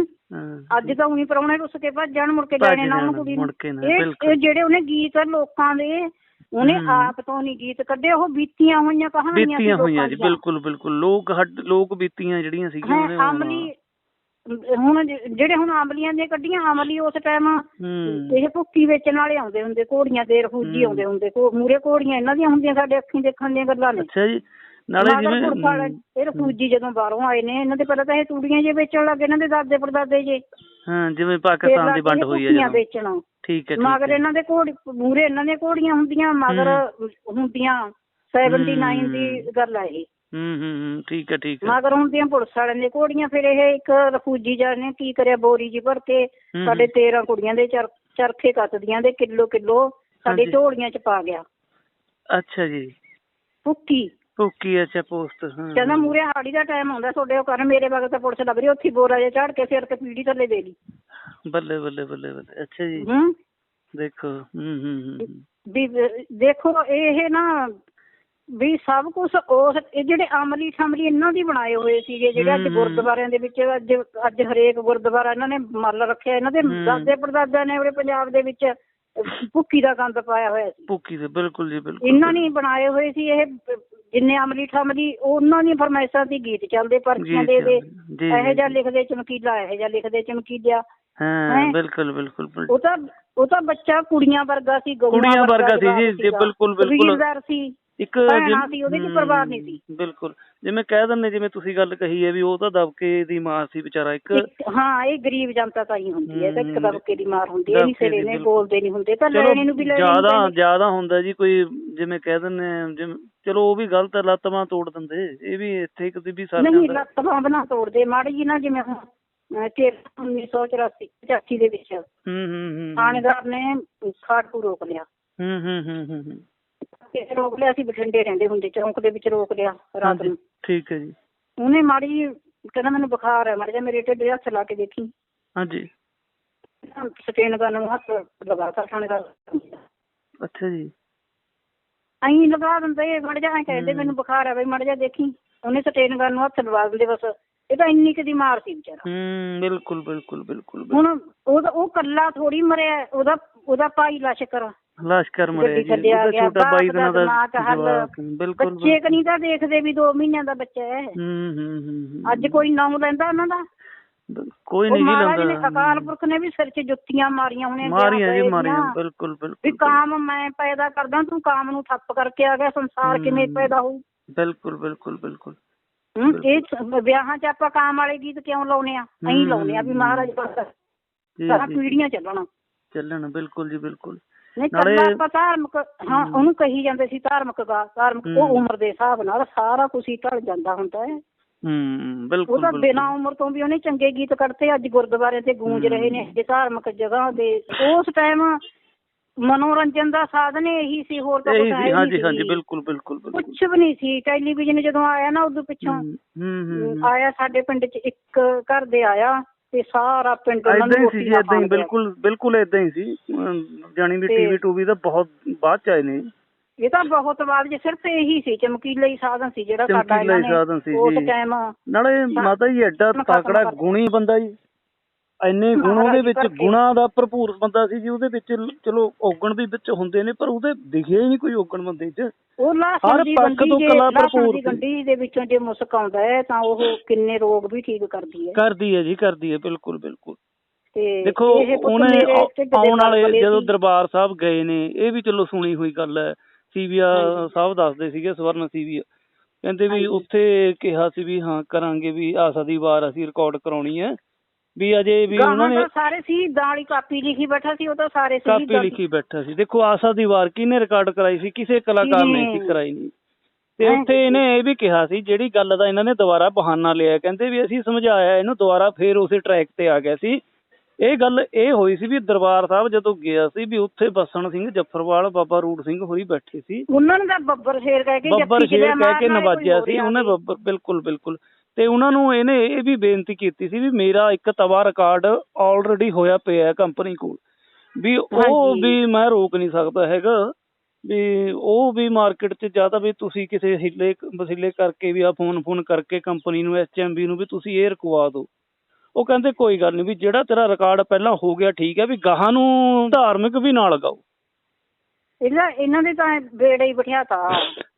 ਅੱਜ ਤਾਂ ਉਹੀ ਪਰੌਣੇ ਰੁੱਸ ਕੇ ਭੱਜ ਜਾਣ ਮੁੜ ਕੇ ਜਾਣੇ ਨਾ ਉਹਨੂੰ ਕੁੜੀ ਇਹ ਜਿਹੜੇ ਉਹਨੇ ਗੀਤ ਲੋਕਾਂ ਦੇ ਉਹਨੇ। ਆਪ ਤੋਂ ਨਹੀਂ ਗੀਤ ਕੱਢੇ ਉਹ ਬੀਤੀਆਂ ਹੋਈਆਂ ਕਹਾਣੀਆਂ ਬੀਤੀਆਂ ਹੋਈਆਂ ਜੀ। ਬਿਲਕੁਲ ਬਿਲਕੁਲ। ਲੋਕ ਲੋਕ ਬੀਤੀਆਂ ਜਿਹੜੀਆਂ ਸੀਗੀਆਂ ਉਹਨੇ ਹੈ ਅਮਲੀ ਹੁਣ ਜਿਹੜੇ ਹੁਣ ਅਮਲੀਆਂ ਦੀਆਂ ਕੱਢੀਆਂ ਅਮਲੀ ਉਸ ਟਾਈਮ ਇਹ ਭੁੱਕੀ ਵੇਚਣ ਵਾਲੇ ਆਉਂਦੇ ਹੁੰਦੇ ਘੋੜੀਆਂ ਦੇ ਰਫੂਜੀ। ਆਉਂਦੇ ਹੁੰਦੇ ਕੋ ਮੂਰੇ ਘੋੜੀਆਂ ਇਹਨਾਂ ਦੀਆਂ ਹੁੰਦੀਆਂ ਸਾਡੇ ਅੱਖੀਂ ਦੇਖਣ ਦੀਆਂ ਗੱਲਾਂ ਨੇ। ਅੱਛਾ ਜੀ ਨਾਲੇ ਜਿਵੇਂ ਇਹ ਰਫੂਜੀ ਜਦੋਂ ਬਾਹਰੋਂ ਆਏ ਨੇ ਇਹਨਾਂ ਦੇ ਪਹਿਲਾਂ ਤਾਂ ਇਹ ਤੂੜੀਆਂ ਜੇ ਵੇਚਣ ਲੱਗੇ ਇਹਨਾਂ ਦੇ ਦਾਦੇ ਪੜਦਾਦੇ ਜੇ। ਹਾਂ ਜਿਵੇਂ ਪਾਕਿਸਤਾਨ ਦੀ ਵੰਡ ਹੋਈ ਹੈ ਜਦੋਂ। ਵੇਚਣਾ। ਠੀਕ ਹੈ ਮਗਰ ਇਹਨਾਂ ਦੇ ਘੋੜੀ ਮੂਰੇ ਇਹਨਾਂ ਦੀਆਂ ਘੋੜੀਆਂ ਹੁੰਦੀਆਂ ਮਗਰ ਹੁੰਦੀਆਂ 79 ਦੀ ਗੱਲ ਆ ਇਹ। ਹੂੰ ਹੂੰ ਠੀਕ ਹੈ ਠੀਕ ਹੈ। ਮਗਰ ਹੁੰਦੀਆਂ ਪੁਲਿਸ ਵਾਲਿਆਂ ਦੀਆਂ ਘੋੜੀਆਂ ਫਿਰ ਇਹ ਇੱਕ ਰਫੂਜੀ ਜਾ ਨੇ ਕੀ ਕਰਿਆ ਬੋਰੀ ਜੀ ਭਰ ਕੇ ਸਾਡੇ ਹੂੰ। 13 ਕੁੜੀਆਂ ਦੇ ਚਰ- ਚਰਖੇ ਕੱਤਦੀਆਂ ਦੇ ਕਿਲੋ ਕਿਲੋ ਸਾਡੇ ਹਾਂਜੀ। ਝੋਲੀਆਂ ਚ ਪਾ ਗਿਆ। ਅੱਛਾ ਜੀ। ਭੁੱਕੀ। ਭੁੱਕੀ ਅੱਛਾ ਪੋਸਟ ਹਾਂ। ਕਹਿੰਦਾ ਮੂਰੇ ਹਾੜੀ ਦਾ ਟਾਈਮ ਆਉਂਦਾ ਤੁਹਾਡੇ ਉਹ ਕਰਨ ਮੇਰੇ ਵਕਤ ਤਾਂ ਪੁਲਿਸ ਲੱਗ ਰਹੀ ਉੱਥੇ ਹੀ ਬੋਰਾ ਜਿਹਾ ਝਾੜ ਕੇ ਸਿਰ ਤੇ ਪੀੜੀ ਥੱਲੇ ਦੇ ਲਈ ਬੱਲੇ ਬੱਲੇ ਬੱਲੇ ਬੱਲੇ ਅੱਛਾ ਜੀ। ਹੂੰ। ਦੇਖੋ ਹੂੰ ਹੂੰ ਹੂੰ ਵੀ ਅਹ ਦੇਖੋ ਇਹ ਨਾ ਵੀ ਸਭ ਕੁਝ ਉਸ ਇਹ ਜਿਹੜੇ ਅਮਲੀ ਠਮਲੀ ਇਹਨਾਂ ਦੀ ਬਣਾਏ ਹੋਏ ਸੀਗੇ ਜਿਹੜੇ ਅੱਜ। ਗੁਰਦੁਆਰਿਆਂ ਦੇ ਵਿੱਚ ਅੱਜ ਅੱਜ ਹਰੇਕ ਗੁਰਦੁਆਰਾ ਇਹਨਾਂ ਨੇ ਮੱਲ ਰੱਖਿਆ ਇਹਨਾਂ ਦੇ। ਦਾਦੇ ਪੜਦਾਦਿਆਂ ਨੇ ਉਰੇ ਪੰਜਾਬ ਦੇ ਵਿੱਚ ਭੁੱਕੀ ਦਾ ਗੰਦ ਪਾਇਆ ਹੋਇਆ ਸੀ ਭੁੱਕੀ ਦੇ ਬਿਲਕੁਲ ਜੀ ਬਿਲਕੁਲ ਇਹਨਾਂ ਨੇ ਬਣਾਏ ਹੋਏ ਸੀ ਇਹ ਜਿੰਨੇ ਅਮਲੀ ਠਮਲੀ ਉਹਨਾਂ ਦੀਆਂ ਫਰਮਾਇਸ਼ਾਂ ਦੀ ਗੀਤ ਚੱਲਦੇ ਪਰਚੀਆਂ ਦੇ ਦੇ ਇਹੋ ਜਿਹਾ ਜੀ। ਲਿਖਦੇ ਚਮਕੀਲਾ ਇਹੋ ਜਿਹਾ ਲਿਖਦੇ ਚਮਕੀਲਾ ਹਾਂ? ਬਿਲਕੁਲ ਬਿਲਕੁਲ। ਉਹ ਤਾਂ ਉਹ ਤਾਂ ਬੱਚਾ ਕੁੜੀਆਂ ਵਰਗਾ ਸੀ ਗਊਆਂ ਵਰਗਾ ਸੀ ਜੀ। ਬਿਲਕੁਲ, ਬਿਲਕੁਲ। ਸੀ ਇੱਕ ਭੈਣਾਂ ਜਿਵੇਂ- ਸੀ, ਉਹਦੇ 'ਚ ਹੂੰ, ਪਰਵਾਹ ਨਹੀਂ ਸੀ। ਬਿਲਕੁਲ ਜਿਵੇਂ ਕਹਿ ਦਿੰਦੇ ਜਿਵੇਂ ਤੁਸੀਂ ਗੱਲ ਕਹੀ ਹੈ ਵੀ ਉਹ ਤਾਂ ਦਬਕੇ ਦੀ ਮਾਂ ਸੀ ਵਿਚਾਰਾ ਇੱਕ ਇੱਕ- ਹਾਂ ਇਹ ਗਰੀਬ ਜਨਤਾ ਤਾਂ ਹੀ ਹੁੰਦੀ ਹੈ ਤਾਂ ਇੱਕ ਦਬਕੇ ਦੀ ਮਾਰ ਹੁੰਦੀ ਹੈ ਨਹੀਂ ਸਿਰੇ ਨੇ। ਬੋਲਦੇ ਨਹੀਂ ਹੁੰਦੇ ਤਾਂ ਲੈਣੇ ਨੂੰ ਵੀ ਲੈਣੇ ਜ਼ਿਆਦਾ। ਜ਼ਿਆਦਾ ਹੁੰਦਾ ਜੀ ਕੋਈ ਜਿਵੇਂ ਕਹਿ ਜਿਵੇਂ ਚਲੋ ਉਹ ਵੀ ਗਲਤ ਹੈ ਲੱਤ ਤੋੜ ਦਿੰਦੇ ਇਹ ਵੀ ਇੱਥੇ ਕਦੇ ਵੀ ਸਰ ਨਹੀਂ ਲੱਤ ਬਣਾ ਤੋੜਦੇ ਮਾੜੀ ਜੀ ਨਾ ਜਿਵੇਂ ਹੁਣ ਅਹ, ਕਿ 1984 85 ਦੇ ਵਿੱਚ ਹੂੰ ਹੂੰ ਹੂੰ ਥਾਣੇਦਾਰ ਨੇ ਖਾੜਕੂ ਰੋਕ ਲਿਆ ਹੂੰ ਹੂੰ ਹੂੰ ਹੂੰ ਤੇ ਰੋਕ ਲਿਆ ਸੀ ਬਠਿੰਡੇ ਰਹਿੰਦੇ ਹੁੰਦੇ ਚੌਂਕ ਦੇ ਵਿੱਚ ਰੋਕ ਲਿਆ ਰਾਤ ਨੂੰ। ਠੀਕ ਹੈ ਜੀ। ਉਹਨੇ ਮਾੜੀ ਜਿਹੀ ਕਹਿੰਦਾ ਮੈਨੂੰ ਬੁਖਾਰ ਹੈ ਮਾੜਾ ਜਿਹਾ ਮੇਰੇ ਢਿੱਡ 'ਚ ਹੱਥ ਲਾ ਕੇ ਦੇਖੀ। ਹਾਂਜੀ। ਸਟੇਨ ਕਰਨ ਨੂੰ ਹੱਥ ਲਗਾਤਾ ਥਾਣੇਦਾਰ ਅੱਛਾ ਜੀ। ਅਹੀਂ ਲਗਾ ਦਿੰਦੇ ਮੜ ਜਾ ਐਂ ਕਹਿੰਦੇ। ਮੈਨੂੰ ਬੁਖਾਰ ਆ ਬਈ ਮੜ ਜਾ ਦੇਖੀ। ਉਹਨੇ ਸਟੇਨ ਕਰਨ ਨੂੰ ਹੱਥ ਲਵਾ ਦਿੰਦੇ ਬਸ। ਇਹ ਤਾਂ ਇੰਨੀ ਕੁ ਦੀ ਮਾਰ ਸੀ ਵਿਚਾਰਾ। ਹੂੰ ਬਿਲਕੁਲ ਬਿਲਕੁਲ ਬਿਲਕੁਲ। ਹੁਣ ਉਹਦਾ ਉਹ ਕੱਲਾ ਥੋੜੀ ਮਰਿਆ ਉਹਦਾ ਉਹਦਾ ਭਾਈ ਲਸ਼ਕਰ ਲਾਸ਼ਕਰ ਮਰਿਆ ਜੀ ਥੱਲੇ ਆ ਉਹਦਾ ਗਿਆ, ਛੋਟਾ ਬਾਈ ਬਾਪ ਦਿਨਾਂ ਦਾ। ਜਵਾਕ, ਬਿਲਕੁਲ ਬੱਚੇ ਕਨੀ ਤਾਂ ਦੇਖਦੇ ਵੀ 2 ਮਹੀਨਿਆਂ ਦਾ ਬੱਚਾ ਹੈ। ਹੂੰ ਹੂੰ ਹੂੰ ਹੂੰ। ਅੱਜ ਕੋਈ ਨਾਮ ਲੈਂਦਾ ਉਹਨਾਂ ਦਾ? ਕੋਈ ਨਹੀਂ ਜੀ ਲੈਂਦਾ। ਅਕਾਲ ਪੁਰਖ ਨੇ ਵੀ ਸਿਰ 'ਚ ਜੁੱਤੀਆਂ ਮਾਰੀਆਂ ਹੋਣੀਆਂ ਮਾਰੀਆਂ ਜੀ ਮਾਰੀਆਂ ਦੀਆਂ। ਬਿਲਕੁਲ ਵੀ ਬਿਲਕੁਲ ਕਾਮ ਮੈਂ ਪੈਦਾ ਕਰਦਾ ਤੂੰ ਕਾਮ ਨੂੰ ਠੱਪ ਕਰਕੇ ਆ ਗਿਆ ਸੰਸਾਰ। ਕਿਵੇਂ ਪੈਦਾ ਹੋਊ? ਬਿਲਕੁਲ ਬਿਲਕੁਲ ਬਿਲਕੁਲ। ਇਹ ਵਿਆਹਾਂ 'ਚ ਆਪਾਂ ਕਾਮ ਵਾਲੇ ਗੀਤ ਕਿਉਂ ਲਾਉਨੇ ਆ? ਹਮ। ਲਾਉਨੇ ਆ ਵੀ ਮਹਾਰਾਜ ਬਸ। ਸਾਰਾ ਪੀੜੀਆਂ ਚੱਲਣ। ਚੱਲਣ ਬਿਲਕੁਲ ਜੀ ਬਿਲਕੁਲ। ਨਹੀਂ ਨਾਲੇ- ਆਪਾਂ ਧਾਰਮਿਕ ਹਾਂ ਹਮ। ਉਹਨੂੰ ਕਹੀ ਜਾਂਦੇ ਸੀ ਧਾਰਮਿਕ ਗਾ ਧਾਰਮਿਕ ਉਹ। ਉਮਰ ਦੇ ਹਿਸਾਬ ਨਾਲ ਸਾਰਾ ਕੁਝ ਹੀ ਢਲ ਜਾਂਦਾ ਹੁੰਦਾ ਹੈ ਹੂੰ ਉਹ ਬਿਲਕੁਲ ਤਾਂ ਬਿਲਕੁਲ ਬਿਨਾਂ ਉਮਰ ਤੋਂ ਵੀ ਉਹਨੇ ਚੰਗੇ ਗੀਤ ਕੱਢਤੇ ਅੱਜ ਗੁਰਦੁਆਰੇ ਤੇ ਗੂੰਜ ਹਮ। ਰਹੇ ਨੇ ਜੇ ਧਾਰਮਿਕ ਜਗ੍ਹਾ ਦੇ ਉਸ ਟਾਈਮ ਮਨੋਰੰਜਨ ਦਾ ਸਾਧਨ ਇਹੀ ਸੀ ਹੋਰ ਤਾਂ ਇਹੀ ਕੁਛ ਹੈ ਸੀ ਹੀ ਹਾਂਜੀ ਨਹੀਂ ਹਾਂਜੀ ਸੀ। ਬਿਲਕੁਲ ਬਿਲਕੁਲ ਬਿਲਕੁਲ ਕੁਛ ਵੀ ਨਹੀਂ ਸੀ ਟੈਲੀਵਿਜ਼ਨ ਜਦੋਂ ਆਇਆ ਨਾ ਉਦੋਂ ਪਿੱਛੋਂ ਹੂੰ ਹੂੰ ਹੂੰ ਆਇਆ ਸਾਡੇ ਪਿੰਡ 'ਚ ਇੱਕ ਘਰ ਦੇ ਆਇਆ ਤੇ ਸਾਰਾ ਪਿੰਡ ਉਹਨਾਂ ਨੂੰ ਰੋਟੀ ਨਾ ਇਦਾਂ ਹੀ। ਬਿਲਕੁਲ ਬਿਲਕੁਲ ਇਦਾਂ ਹੀ ਸੀ ਜਾਣੀ ਵੀ ਟੀਵੀ ਟੂਵੀ ਦਾ ਬਹੁਤ ਬਾਅਦ ਚ ਆਏ ਨੇ ਇਹ ਤਾਂ ਬਹੁਤ ਬਾਅਦ ਜੇ ਸਿਰਫ ਇਹੀ ਸੀ ਚਮਕੀਲਾ ਹੀ ਸਾਧਨ ਸੀ ਜਿਹੜਾ ਸਾਡਾ ਇਹਨਾਂ ਨੇ ਉਸ। ਟਾਈਮ ਨਾਲੇ ਮਾਤਾ ਜੀ ਐਡਾ ਤਕੜਾ। ਗੁਣੀ ਬੰਦਾ ਜੀ ਇੰਨੇ ਗੁਣ ਉਹਦੇ ਵਿੱਚ। ਗੁਣਾ ਦਾ ਭਰਪੂਰ ਬੰਦਾ ਸੀ ਜੀ ਉਹਦੇ ਵਿੱਚ ਚਲੋ ਔਗਣ ਵੀ ਵਿੱਚ ਹੁੰਦੇ ਨੇ ਪਰ ਉਹਦੇ ਦਿਖਿਆ ਹੀ ਨਹੀਂ ਕੋਈ ਔਗਣ ਬੰਦੇ 'ਚ ਉਹ ਹਰ ਪੱਖ ਤੋਂ ਕਲਾ ਭਰਪੂਰ। ਗੰਢੀ ਦੇ ਵਿੱਚੋਂ ਜੇ ਮੁਸਕ ਆਉਂਦਾ ਹੈ ਤਾਂ ਉਹ ਕਿੰਨੇ ਰੋਗ ਵੀ ਠੀਕ ਕਰਦੀ ਹੈ ਕਰਦੀ ਹੈ ਜੀ ਕਰਦੀ ਹੈ ਬਿਲਕੁਲ ਬਿਲਕੁਲ ਤੇ ਦੇਖੋ ਉਹਨੇ ਆਉਣ ਵਾਲੇ ਜਦੋਂ। ਦਰਬਾਰ ਸਾਹਿਬ ਗਏ ਨੇ ਇਹ ਵੀ ਚਲੋ ਸੁਣੀ ਹੋਈ ਗੱਲ ਹੈ ਸੀਵੀਆ। ਸਾਹਿਬ ਦੱਸਦੇ ਸੀਗੇ ਸਵਰਨ ਸੀਵੀਆ ਕਹਿੰਦੇ ਵੀ। ਉੱਥੇ ਕਿਹਾ ਸੀ ਵੀ ਹਾਂ ਕਰਾਂਗੇ ਵੀ ਆਸਾ ਦੀ ਵਾਰ ਅਸੀਂ ਰਿਕਾਰਡ ਕਰਾਉਣੀ ਹੈ ਵੀ ਅਜੇ ਵੀ ਉਹਨਾਂ ਨੇ ਸਾਰੇ ਸੀ ਦਾਲੀ ਕਾਪੀ ਲਿਖੀ ਬੈਠਾ ਸੀ ਉਹ ਤਾਂ ਸਾਰੇ ਸੀ ਕਾਪੀ ਲਿਖੀ ਬੈਠਾ ਸੀ। ਦੇਖੋ ਆਸਾ ਦੀ ਵਾਰ ਕਿਹਨੇ ਰਿਕਾਰਡ ਕਰਾਈ ਸੀ? ਕਿਸੇ ਕਲਾਕਾਰ ਨੇ ਸੀ? ਕਰਾਈ ਨਹੀਂ। ਤੇ ਉੱਥੇ ਇਹਨੇ ਇਹ ਵੀ ਕਿਹਾ ਸੀ ਜਿਹੜੀ ਗੱਲ ਦਾ ਇਹਨਾਂ ਨੇ ਦੁਬਾਰਾ ਬਹਾਨਾ ਲਿਆ ਕਹਿੰਦੇ ਵੀ ਅਸੀਂ ਸਮਝਾਇਆ ਇਹਨੂੰ ਦੁਬਾਰਾ ਫੇਰ ਉਸੇ ਟਰੈਕ ਤੇ ਆ ਗਿਆ ਸੀ। ਇਹ ਗੱਲ ਇਹ ਹੋਈ ਸੀ ਵੀ ਦਰਬਾਰ ਸਾਹਿਬ ਜਦੋਂ ਗਿਆ ਸੀ ਵੀ ਉੱਥੇ ਬਸਣ ਸਿੰਘ ਜੱਫਰਵਾਲ ਬਾਬਾ ਰੂਟ ਸਿੰਘ ਹੋਰੀ ਬੈਠੇ ਸੀ। ਉਹਨਾਂ ਨੇ ਤਾਂ ਬੱਬਰ ਸ਼ੇਰ ਕਹਿ ਕੇ ਬੱਬਰ ਜੱਫੀ ਸ਼ੇਰ ਕਹਿ ਕੇ ਨਵਾਜਿਆ ਸੀ ਉਹਨੇ। ਬੱਬਰ ਬਿਲਕੁਲ ਬਿਲਕੁਲ। ਤੇ ਉਹਨਾਂ ਨੂੰ ਇਹਨੇ ਇਹ ਵੀ ਬੇਨਤੀ ਕੀਤੀ ਸੀ ਵੀ ਮੇਰਾ ਇੱਕ ਤਵਾ ਰਿਕਾਰਡ ਆਲਰੇਡੀ ਹੋਇਆ ਪਿਆ ਹੈ ਕੰਪਨੀ ਕੋਲ। ਵੀ ਉਹ। ਵੀ ਮੈਂ ਰੋਕ ਨਹੀਂ ਸਕਦਾ ਹੈਗਾ। ਵੀ ਉਹ ਵੀ ਮਾਰਕੀਟ 'ਚ ਜ਼ਿਆਦਾ ਵੀ ਤੁਸੀਂ ਕਿਸੇ ਹਿੱਲੇ ਵਸੀਲੇ ਕਰਕੇ ਵੀ ਆ ਫੋਨ ਫੋਨ ਕਰਕੇ ਕੰਪਨੀ ਨੂੰ ਐਚਐਮਬੀ ਨੂੰ ਵੀ ਤੁਸੀਂ ਇਹ ਰਕਵਾ ਦਿਓ। ਉਹ ਕਹਿੰਦੇ ਕੋਈ ਗੱਲ ਨਹੀਂ ਵੀ ਜਿਹੜਾ ਤੇਰਾ ਰਿਕਾਰਡ ਪਹਿਲਾਂ ਹੋ ਗਿਆ ਠੀਕ ਹੈ ਵੀ ਗਾਹਾਂ ਨੂੰ ਧਾਰਮਿਕ ਵੀ ਨਾ ਲਗਾਓ ਇਹਨਾਂ ਇਹਨਾਂ ਦੇ ਤਾਂ ਬੇੜੇ ਹੀ ਬਿਠਾਤਾ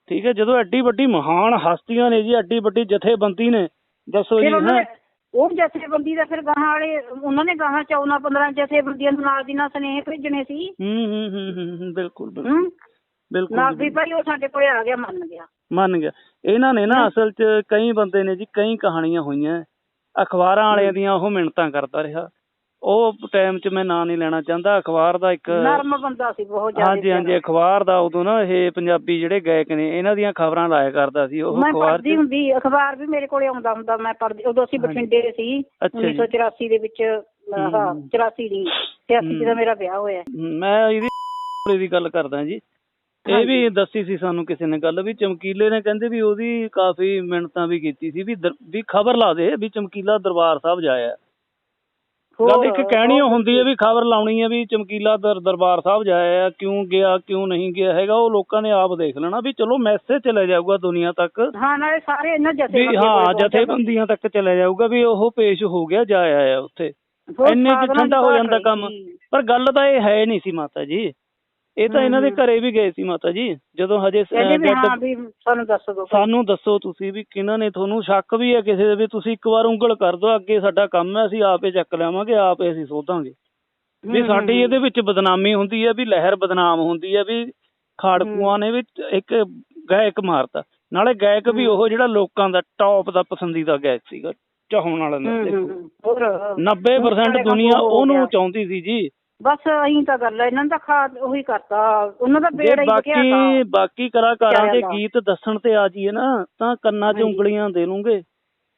ਠੀਕ ਹੈ ਜਦੋਂ ਐਡੀ ਵੱਡੀ ਮਹਾਨ ਹਸਤੀਆਂ ਨੇ ਜੀ ਐਡੀ ਵੱਡੀ ਜਥੇਬੰਦੀ ਨੇ ਦੱਸੋ ਜੀ ਫਿਰ ਉਹਨਾਂ ਹੈਂ? ਨੇ ਉਹ ਜਥੇਬੰਦੀ ਦਾ ਫਿਰ ਗਾਹਾਂ ਵਾਲੇ ਉਹਨਾਂ ਨੇ ਗਾਹਾਂ 14 15 ਜਥੇਬੰਦੀਆਂ ਨੂੰ ਨਾਲ ਦੀ ਨਾਲ ਸੁਨੇਹੇ ਭੇਜਣੇ ਸੀ। ਹੂੰ ਹੂੰ ਹੂੰ ਹੂੰ ਹੂੰ, ਬਿਲਕੁਲ ਬਿਲਕੁਲ। ਹੂੰ। ਬਿਲਕੁਲ ਨਾ ਵੀ ਭਾਈ ਉਹ ਸਾਡੇ ਕੋਲੇ ਆ ਗਿਆ ਮੰਨ ਗਿਆ। ਮੰਨ ਗਿਆ। ਇਹਨਾਂ ਨੇ ਨਾ। ਅਸਲ 'ਚ ਕਈ ਬੰਦੇ ਨੇ ਜੀ ਕਈ ਕਹਾਣੀਆਂ ਹੋਈਆਂ। ਅਖਬਾਰਾਂ ਵਾਲਿਆਂ ਦੀਆਂ ਉਹ ਮਿੰਟਾਂ ਕਰਦਾ ਰਿਹਾ। ਉਹ ਟਾਈਮ 'ਚ ਮੈਂ ਨਾਂ ਨਹੀਂ ਲੈਣਾ ਚਾਹੁੰਦਾ ਅਖਬਾਰ ਦਾ ਇੱਕ ਨਰਮ ਬੰਦਾ ਸੀ ਬਹੁਤ ਜ਼ਿਆਦਾ ਹਾਂਜੀ ਹਾਂਜੀ ਅਖਬਾਰ ਦਾ ਉਦੋਂ ਨਾ ਇਹ ਪੰਜਾਬੀ ਜਿਹੜੇ ਗਾਇਕ ਨੇ ਇਹਨਾਂ ਦੀਆਂ ਖਬਰਾਂ ਲਾਇਆ ਕਰਦਾ ਸੀ ਉਹ ਮੈਂ ਅਖਬਾਰ ਪੜ੍ਹਦੀ ਹੁੰਦੀ ਅਖਬਾਰ ਵੀ ਮੇਰੇ ਕੋਲੇ ਆਉਂਦਾ ਹੁੰਦਾ ਮੈਂ ਪੜ੍ਹਦੀ ਉਦੋਂ ਅਸੀਂ। ਬਠਿੰਡੇ ਸੀ ਅੱਛਾ ਜੀ। 1984 ਦੇ ਵਿੱਚ ਹਮ। 84 ਦੀ 83 ਦਾ। ਮੇਰਾ ਵਿਆਹ ਹੋਇਆ ਮੈਂ ਇਹਦੀ ਦੀ ਗੱਲ ਕਰਦਾ ਜੀ ਇਹ। ਵੀ ਦੱਸੀ ਸੀ ਸਾਨੂੰ ਕਿਸੇ ਨੇ ਗੱਲ ਵੀ ਚਮਕੀਲੇ ਨੇ ਕਹਿੰਦੇ ਵੀ ਉਹਦੀ ਕਾਫੀ ਮਿਹਨਤਾਂ ਵੀ ਕੀਤੀ ਸੀ ਵੀ ਵੀ ਖਬਰ ਲਾ ਦੇ ਵੀ ਚਮਕੀਲਾ ਦਰਬਾਰ ਸਾਹਿਬ ਜਾਇਆ ਗੱਲ ਇੱਕ ਕਹਿਣੀ ਹੁੰਦੀ ਹੈ ਵੀ ਖਬਰ ਲਾਉਣੀ ਹੈ ਵੀ ਚਮਕੀਲਾ ਦਰ ਦਰਬਾਰ ਸਾਹਿਬ ਜਾਇਆ ਕਿਉਂ ਗਿਆ ਕਿਉਂ ਨਹੀਂ ਗਿਆ ਹੈਗਾ ਉਹ ਲੋਕਾਂ ਨੇ ਆਪ ਦੇਖ ਲੈਣਾ ਵੀ ਚਲੋ ਮੈਸੇਜ ਚਲੇ ਜਾਊਗਾ ਦੁਨੀਆ ਤੱਕ। ਹਾਂ ਨਾਲੇ ਸਾਰੇ ਇਹਨਾਂ ਵੀ ਜਥੇਬੰਦੀਆਂ ਹਾਂ ਕੋਲੇ ਜਥੇਬੰਦੀਆਂ ਤੱਕ ਚਲੇ ਜਾਊਗਾ ਵੀ ਉਹ ਪੇਸ਼ ਹੋ ਗਿਆ ਜਾਇਆ ਉੱਥੇ। ਹੋਰ ਇੰਨੇ ਚ ਸਾਧਨਾਂ ਠੰਡਾ ਹੋ ਦੀ ਜਾਂਦਾ ਕੰਮ। ਰਹੀ। ਪਰ ਗੱਲ ਤਾਂ ਇਹ ਹੈ ਨਹੀਂ ਸੀ ਮਾਤਾ ਜੀ। ਇਹ ਤਾਂ ਇਹਨਾਂ ਦੇ। ਘਰੇ ਵੀ ਗਏ ਸੀ ਮਾਤਾ ਜੀ ਜਦੋਂ ਹਜੇ ਕਹਿੰਦੇ ਵੀ ਹਾਂ ਵੀ ਸਾਨੂੰ ਦੱਸ ਦਿਓ। ਸਾਨੂੰ ਦੱਸੋ ਤੁਸੀਂ ਵੀ ਕਿਹਨਾਂ ਨੇ ਤੁਹਾਨੂੰ ਸ਼ੱਕ ਵੀ ਹੈ ਕਿਸੇ ਦੇ ਵੀ ਤੁਸੀਂ ਇੱਕ ਵਾਰ ਉਂਗਲ ਕਰ ਦਿਓ ਅੱਗੇ ਸਾਡਾ ਕੰਮ ਹੈ ਅਸੀਂ ਆਪੇ ਚੱਕ ਲਿਆਵਾਂਗੇ ਆਪੇ ਅਸੀਂ ਸੋਧਾਂਗੇ। ਵੀ ਸਾਡੀ ਇਹਦੇ ਵਿੱਚ ਬਦਨਾਮੀ ਹੁੰਦੀ ਹੈ ਵੀ ਲਹਿਰ ਬਦਨਾਮ ਹੁੰਦੀ ਹੈ ਵੀ ਖਾੜਕੂਆਂ ਨੇ ਵੀ ਇੱਕ ਗਾਇਕ ਮਾਰਤਾ। ਨਾਲੇ ਗਾਇਕ ਵੀ। ਉਹ ਜਿਹੜਾ ਲੋਕਾਂ ਦਾ ਟੌਪ ਦਾ ਪਸੰਦੀਦਾ ਗਾਇਕ ਸੀਗਾ ਚਾਹਣ ਵਾਲਾ ਨੇ ਦੇਖੋ। ਹਮ, ਹੋਰ 90% ਸਾਰੇ ਕੰਮ ਦੁਨੀਆ ਉਹਨੂੰ। ਚਾਹੁੰਦੀ ਸੀ ਜੀ। ਬਸ ਅਹੀਂ ਤਾਂ ਗੱਲ ਹੈ ਇਹਨਾਂ ਦਾ ਖਾ ਉਹੀ ਕਰਤਾ ਉਹਨਾਂ ਦਾ ਜੇ ਬੇੜਾ ਹੀ ਬਾਕੀ ਬਿਠਾਤਾ ਬਾਕੀ ਕਲਾਕਾਰਾਂ ਦੇ। ਗੀਤ ਦੱਸਣ ਤੇ ਆ ਜਾਈਏ ਨਾ ਤਾਂ ਕੰਨਾਂ 'ਚ ਹਾਂਜੀ। ਉਂਗਲੀਆਂ ਦੇ ਲੂੰਗੇ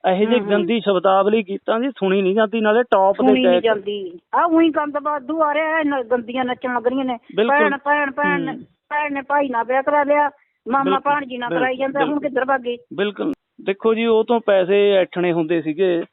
ਇਹੋ ਜਿਹੀ ਹਮ, ਹਮ। ਗੰਦੀ ਸ਼ਬਦਾਵਲੀ ਗੀਤਾਂ ਦੀ ਸੁਣੀ ਨਹੀਂ ਜਾਂਦੀ ਨਾਲੇ ਟੌਪ ਦੇ ਸੁਣੀ ਨਹੀਂ ਗਾਇਕ ਜਾਂਦੀ ਆ ਉਹੀ ਗੰਦ ਬਾਦੂ ਆ ਰਿਹਾ ਹੈ ਨ- ਗੰਦੀਆਂ ਨੱਚਣ ਲੱਗ ਰਹੀਆਂ ਨੇ ਬਿਲਕੁਲ। ਭੈਣ ਭੈਣ ਭੈਣ ਨੇ- ਹਮ। ਭੈਣ ਨੇ ਭਾਈ ਨਾਲ ਵਿਆਹ ਕਰਾ ਲਿਆ ਮਾਮਾ ਬਿਲਕੁਲ, ਭਾਣਜੀ ਨਾਲ ਕਰਾਈ ਜਾਂਦਾ ਹੁਣ ਬਿਲਕੁਲ। ਕਿੱਧਰ ਭਾਗੇ ਬਿਲਕੁਲ ਦੇਖੋ ਜੀ ਉਹ ਤੋਂ ਪੈਸੇ ਐਠਣੇ ਹੁੰਦੇ ਸੀਗੇ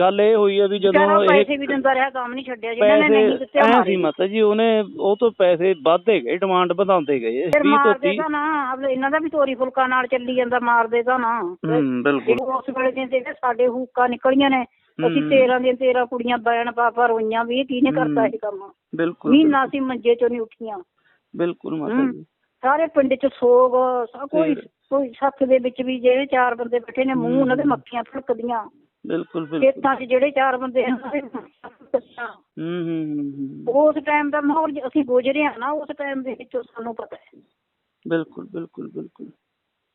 ਗੱਲ ਇਹ ਹੋਈ ਹੈ ਵੀ ਜਦੋਂ ਇਹ ਪੈਸੇ ਵੀ ਦਿੰਦਾ ਰਿਹਾ ਕੰਮ ਨਹੀਂ ਛੱਡਿਆ ਜਿਹਨਾਂ ਨੇ ਨਹੀਂ ਦਿੱਤੇ ਐ ਸੀ ਮਾਤਾ ਜੀ ਉਹਨੇ ਉਹ ਤੋਂ ਪੈਸੇ ਵੱਧਦੇ ਗਏ ਡਿਮਾਂਡ ਵਧਾਉਂਦੇ ਗਏ ਫਿਰ 20 ਤੋਂ ਮਾਰ 30 ਦੇਗਾ ਨਾ ਇਹਨਾਂ ਦਾ ਵੀ ਤੋਰੀ ਫੁਲਕਾ ਨਾਲ ਚੱਲੀ ਜਾਂਦਾ ਮਾਰ ਦੇਗਾ ਨਾ। ਹੂੰ ਬਿਲਕੁਲ। ਉਸ ਵੇਲੇ ਤੇ ਸਾਡੇ ਹੁੱਕਾ ਨਿਕਲੀਆਂ ਨੇ ਅਸੀਂ ਹਮ। 13 ਦੀਆਂ 13 ਕੁੜੀਆਂ ਬੈਣ ਪਾਪਾ ਰੋਈਆਂ ਵੀ ਕਿਹਨੇ ਕਰਤਾ ਇਹ ਕੰਮ? ਬਿਲਕੁਲ ਮਹੀਨਾ ਸੀ ਮੰਜੇ ਚੋਂ ਨਹੀਂ ਉੱਠੀਆਂ। ਬਿਲਕੁਲ ਮਾਤਾ। ਜੀ। ਸਾਰੇ ਪਿੰਡ ਚ ਸੋਗ ਸਭ ਕੋਈ ਕੋਈ ਸੱਥ ਦੇ ਵਿੱਚ ਵੀ ਜਿਹੜੇ ਚਾਰ ਬੰਦੇ ਬੈਠੇ ਨੇ ਮੂੰਹ। ਉਹਨਾਂ ਦੇ ਮੱਖੀਆਂ ਫੜਕਦੀਆਂ ਬਿਲਕੁਲ ਬਿਲਕੁਲ ਖੇਤਾਂ 'ਚ ਜਿਹੜੇ ਚਾਰ ਬੰਦੇ ਉਹਨਾਂ ਦੇ ਫੜਕਦੀਆਂ। ਹੂੰ ਹੂੰ ਹੂੰ, ਹੂੰ ਉਸ ਟਾਈਮ ਦਾ ਮਾਹੌਲ ਜੇ ਅਸੀਂ ਗੁਜ਼ਰੇ ਆ ਨਾ ਉਸ ਟਾਈਮ ਦੇ ਵਿੱਚ ਸਾਨੂੰ ਪਤਾ ਹੈ ਬਿਲਕੁਲ ਬਿਲਕੁਲ ਬਿਲਕੁਲ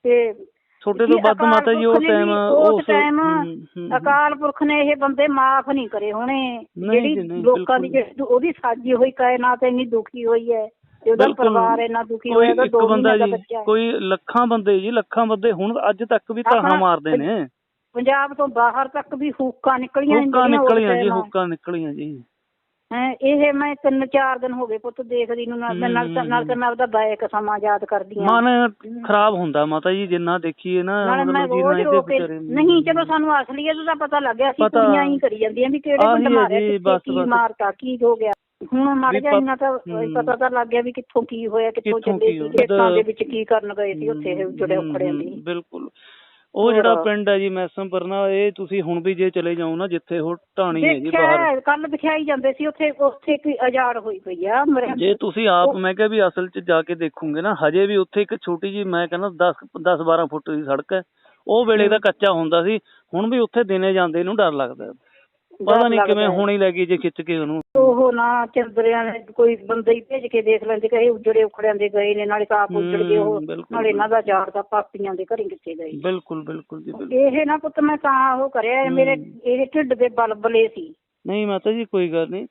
ਤੇ ਛੋਟੇ ਤੋਂ ਵੱਧ ਅਕਾਲ ਮਾਤਾ ਜੀ ਉਹ ਪੁਰਖ ਨੇ ਟਾਈਮ ਵੀ ਉਸ ਅਕਾਲ ਪੁਰਖ ਨੇ ਇਹ ਬੰਦੇ ਮਾਫ ਨਹੀਂ ਕਰੇ ਹੋਣੇ ਨਹੀਂ ਜੀ, ਜਿਹੜੀ ਨਹੀਂ, ਲੋਕਾਂ ਦੀ ਬਿਲਕੁਲ। ਜਿਹੜੀ ਉਹਦੀ ਸਾਜੀ ਹੋਈ ਕਾਇਨਾਤ ਇੰਨੀ ਦੁਖੀ ਹੋਈ ਹੈ ਤੇ ਉਹਦਾ ਬਿਲਕੁਲ। ਪਰਿਵਾਰ ਇੰਨਾ ਦੁਖੀ ਕੋਈ ਹੋਇਆ ਇੱਕ ਦੋ ਬੰਦਾ ਮਹੀਨੇ ਦਾ ਜੀ ਬੱਚਾ ਹੈ। ਕੋਈ ਲੱਖਾਂ ਬੰਦੇ ਜੀ ਲੱਖਾਂ ਬੰਦੇ ਹੁਣ ਅੱਜ ਤੱਕ ਵੀ ਧਾਹਾਂ ਆਪਣਾ- ਮਾਰਦੇ ਨੇ ਪੰਜਾਬ ਤੋਂ ਬਾਹਰ ਤੱਕ ਵੀ ਹੁੱਕਾ ਨਿਕਲੀਆਂ ਹੁੱਕਾਂ ਜਿਹੜੀਆਂ ਨਿਕਲੀਆਂ ਜੀ ਹੁੱਕਾਂ ਨਿਕਲੀਆਂ ਜੀ ਹੈਂ, ਇਹ ਮੈਂ ਤਿੰਨ ਚਾਰ ਦਿਨ ਹੋ ਗਏ ਪੁੱਤ ਦੇਖਦੀ ਨੂੰ ਨਾਲ ਨਾਲ। ਨਾਲ ਤੇ ਮੈਂ ਉਹਦਾ ਬਾਇਕ ਸਮਾਂ ਯਾਦ ਕਰਦੀ ਆ ਮਨ ਖਰਾਬ ਹੁੰਦਾ ਮਾਤਾ ਜੀ ਜਿੰਨਾ ਦੇਖੀਏ ਨਾ ਨਾਲੇ ਮੈਂ ਮਤਲਬ ਜੀ ਰੋਜ਼ ਨਾ ਰੋ ਇਹਦੇ ਕੇ ਵਿਚਾਰੇ ਨੂੰ- ਨਹੀਂ ਚਲੋ ਸਾਨੂੰ ਅਸਲੀਅਤ ਦਾ ਪਤਾ ਲੱਗ ਗਿਆ ਸੀ ਪਤਾ- ਕੁੜੀਆਂ ਹੀ ਕਰੀ ਜਾਂਦੀਆਂ ਵੀ ਕਿਹੜੇ ਆਹੀ ਹੈ ਮਾਰਿਆ ਜੀ, ਕਿੱਥੇ ਬਸ- ਕੀ ਬਸ। ਮਾਰਤਾ ਕੀ ਹੋ ਗਿਆ ਹੁਣ ਮਰ ਵੀ ਗਿਆ ਪਤ- ਇੰਨਾ ਤਾਂ ਹਮ। ਪਤਾ ਤਾਂ ਲੱਗ ਗਿਆ ਵੀ ਕਿੱਥੋਂ ਕੀ ਹੋਇਆ ਕਿੱਥੋਂ ਕਿੱਥੋਂ ਚੱਲੇ ਕੀ ਸੀ ਹੋਇਆ। ਖੇਤਾਂ ਦੇ ਵਿੱਚ ਕੀ ਕਰਨ ਗਏ ਸੀ ਉੱਥੇ ਇਹ ਜੁੜੇ ਉਖੜਿਆਂ ਹਮ, ਬਿਲਕੁਲ ਉਹ ਜਿਹੜਾ। ਪਿੰਡ ਹੈ ਜੀ ਮੈਸਮਪੁਰਨਾ ਇਹ ਤੁਸੀਂ ਹੁਣ ਵੀ ਜੇ ਚਲੇ ਜਾਓ ਨਾ ਜਿੱਥੇ ਉਹ ਢਾਣੀ ਹੈ ਜੀ ਬਾਹਰ। ਦੇਖਿਆ ਕੱਲ ਦਿਖਾਈ ਜਾਂਦੇ ਸੀ ਉੱਥੇ ਉੱਥੇ ਕੋਈ ਆਜ਼ਾਦ ਹੋਈ ਪਈ ਆ ਮਰਿਆ ਜੇ ਤੁਸੀਂ ਆਪ ਮੈਂ ਕਿਹਾ ਵੀ ਅਸਲ 'ਚ ਜਾ ਕੇ ਦੇਖੋਗੇ ਨਾ ਹਜੇ ਵੀ ਉੱਥੇ ਇੱਕ ਛੋਟੀ ਜੀ ਮੈਂ ਕਹਿੰਦਾ 10 10 12 ਫੁੱਟ ਦੀ ਸੜਕ ਹੈ। ਉਹ ਵੇਲੇ ਦਾ ਕੱਚਾ ਹੁੰਦਾ ਸੀ ਹੁਣ ਵੀ ਉੱਥੇ ਦਿਨੇ ਜਾਂਦੇ ਨੂੰ ਡਰ ਲੱਗਦਾ। ਪਤਾ ਨਹੀਂ ਕਿਵੇਂ ਹੁਣ ਹੀ ਲੱਗੀ ਜੇ ਖਿੱਚ ਕੇ ਉਹਨੂੰ। ਉਹ ਨਾ ਚੰਦਰਿਆਂ ਨੇ ਕੋਈ ਬੰਦੇ ਹੀ ਭੇਜ ਕੇ ਦੇਖ ਲੈਂਦੇ ਕਿ ਇਹ ਉਜੜੇ ਉਖੜਿਆਂ ਦੇ ਗਏ ਨੇ ਨਾਲੇ ਤਾਂ ਆਪ ਉਜੜ ਗਏ ਉਹ ਬਿਲਕੁਲ। ਨਾਲੇ ਇਹਨਾਂ ਦਾ ਜਾੜ ਦਾ ਪਾਪੀਆਂ ਦੇ ਘਰੇ ਕਿੱਥੇ ਗਏ। ਬਿਲਕੁਲ ਬਿਲਕੁਲ ਜੀ ਬਿਲਕੁਲ। ਇਹ ਨਾ ਪੁੱਤ ਮੈਂ ਤਾਂ ਉਹ ਕਰਿਆ ਇਹ ਮੇਰੇ ਇਹ ਢਿੱਡ ਦੇ ਬਲਬਲੇ ਸੀ। ਨਹੀਂ ਮਾਤਾ ਜੀ ਕੋਈ ਗੱਲ ਨਹੀਂ।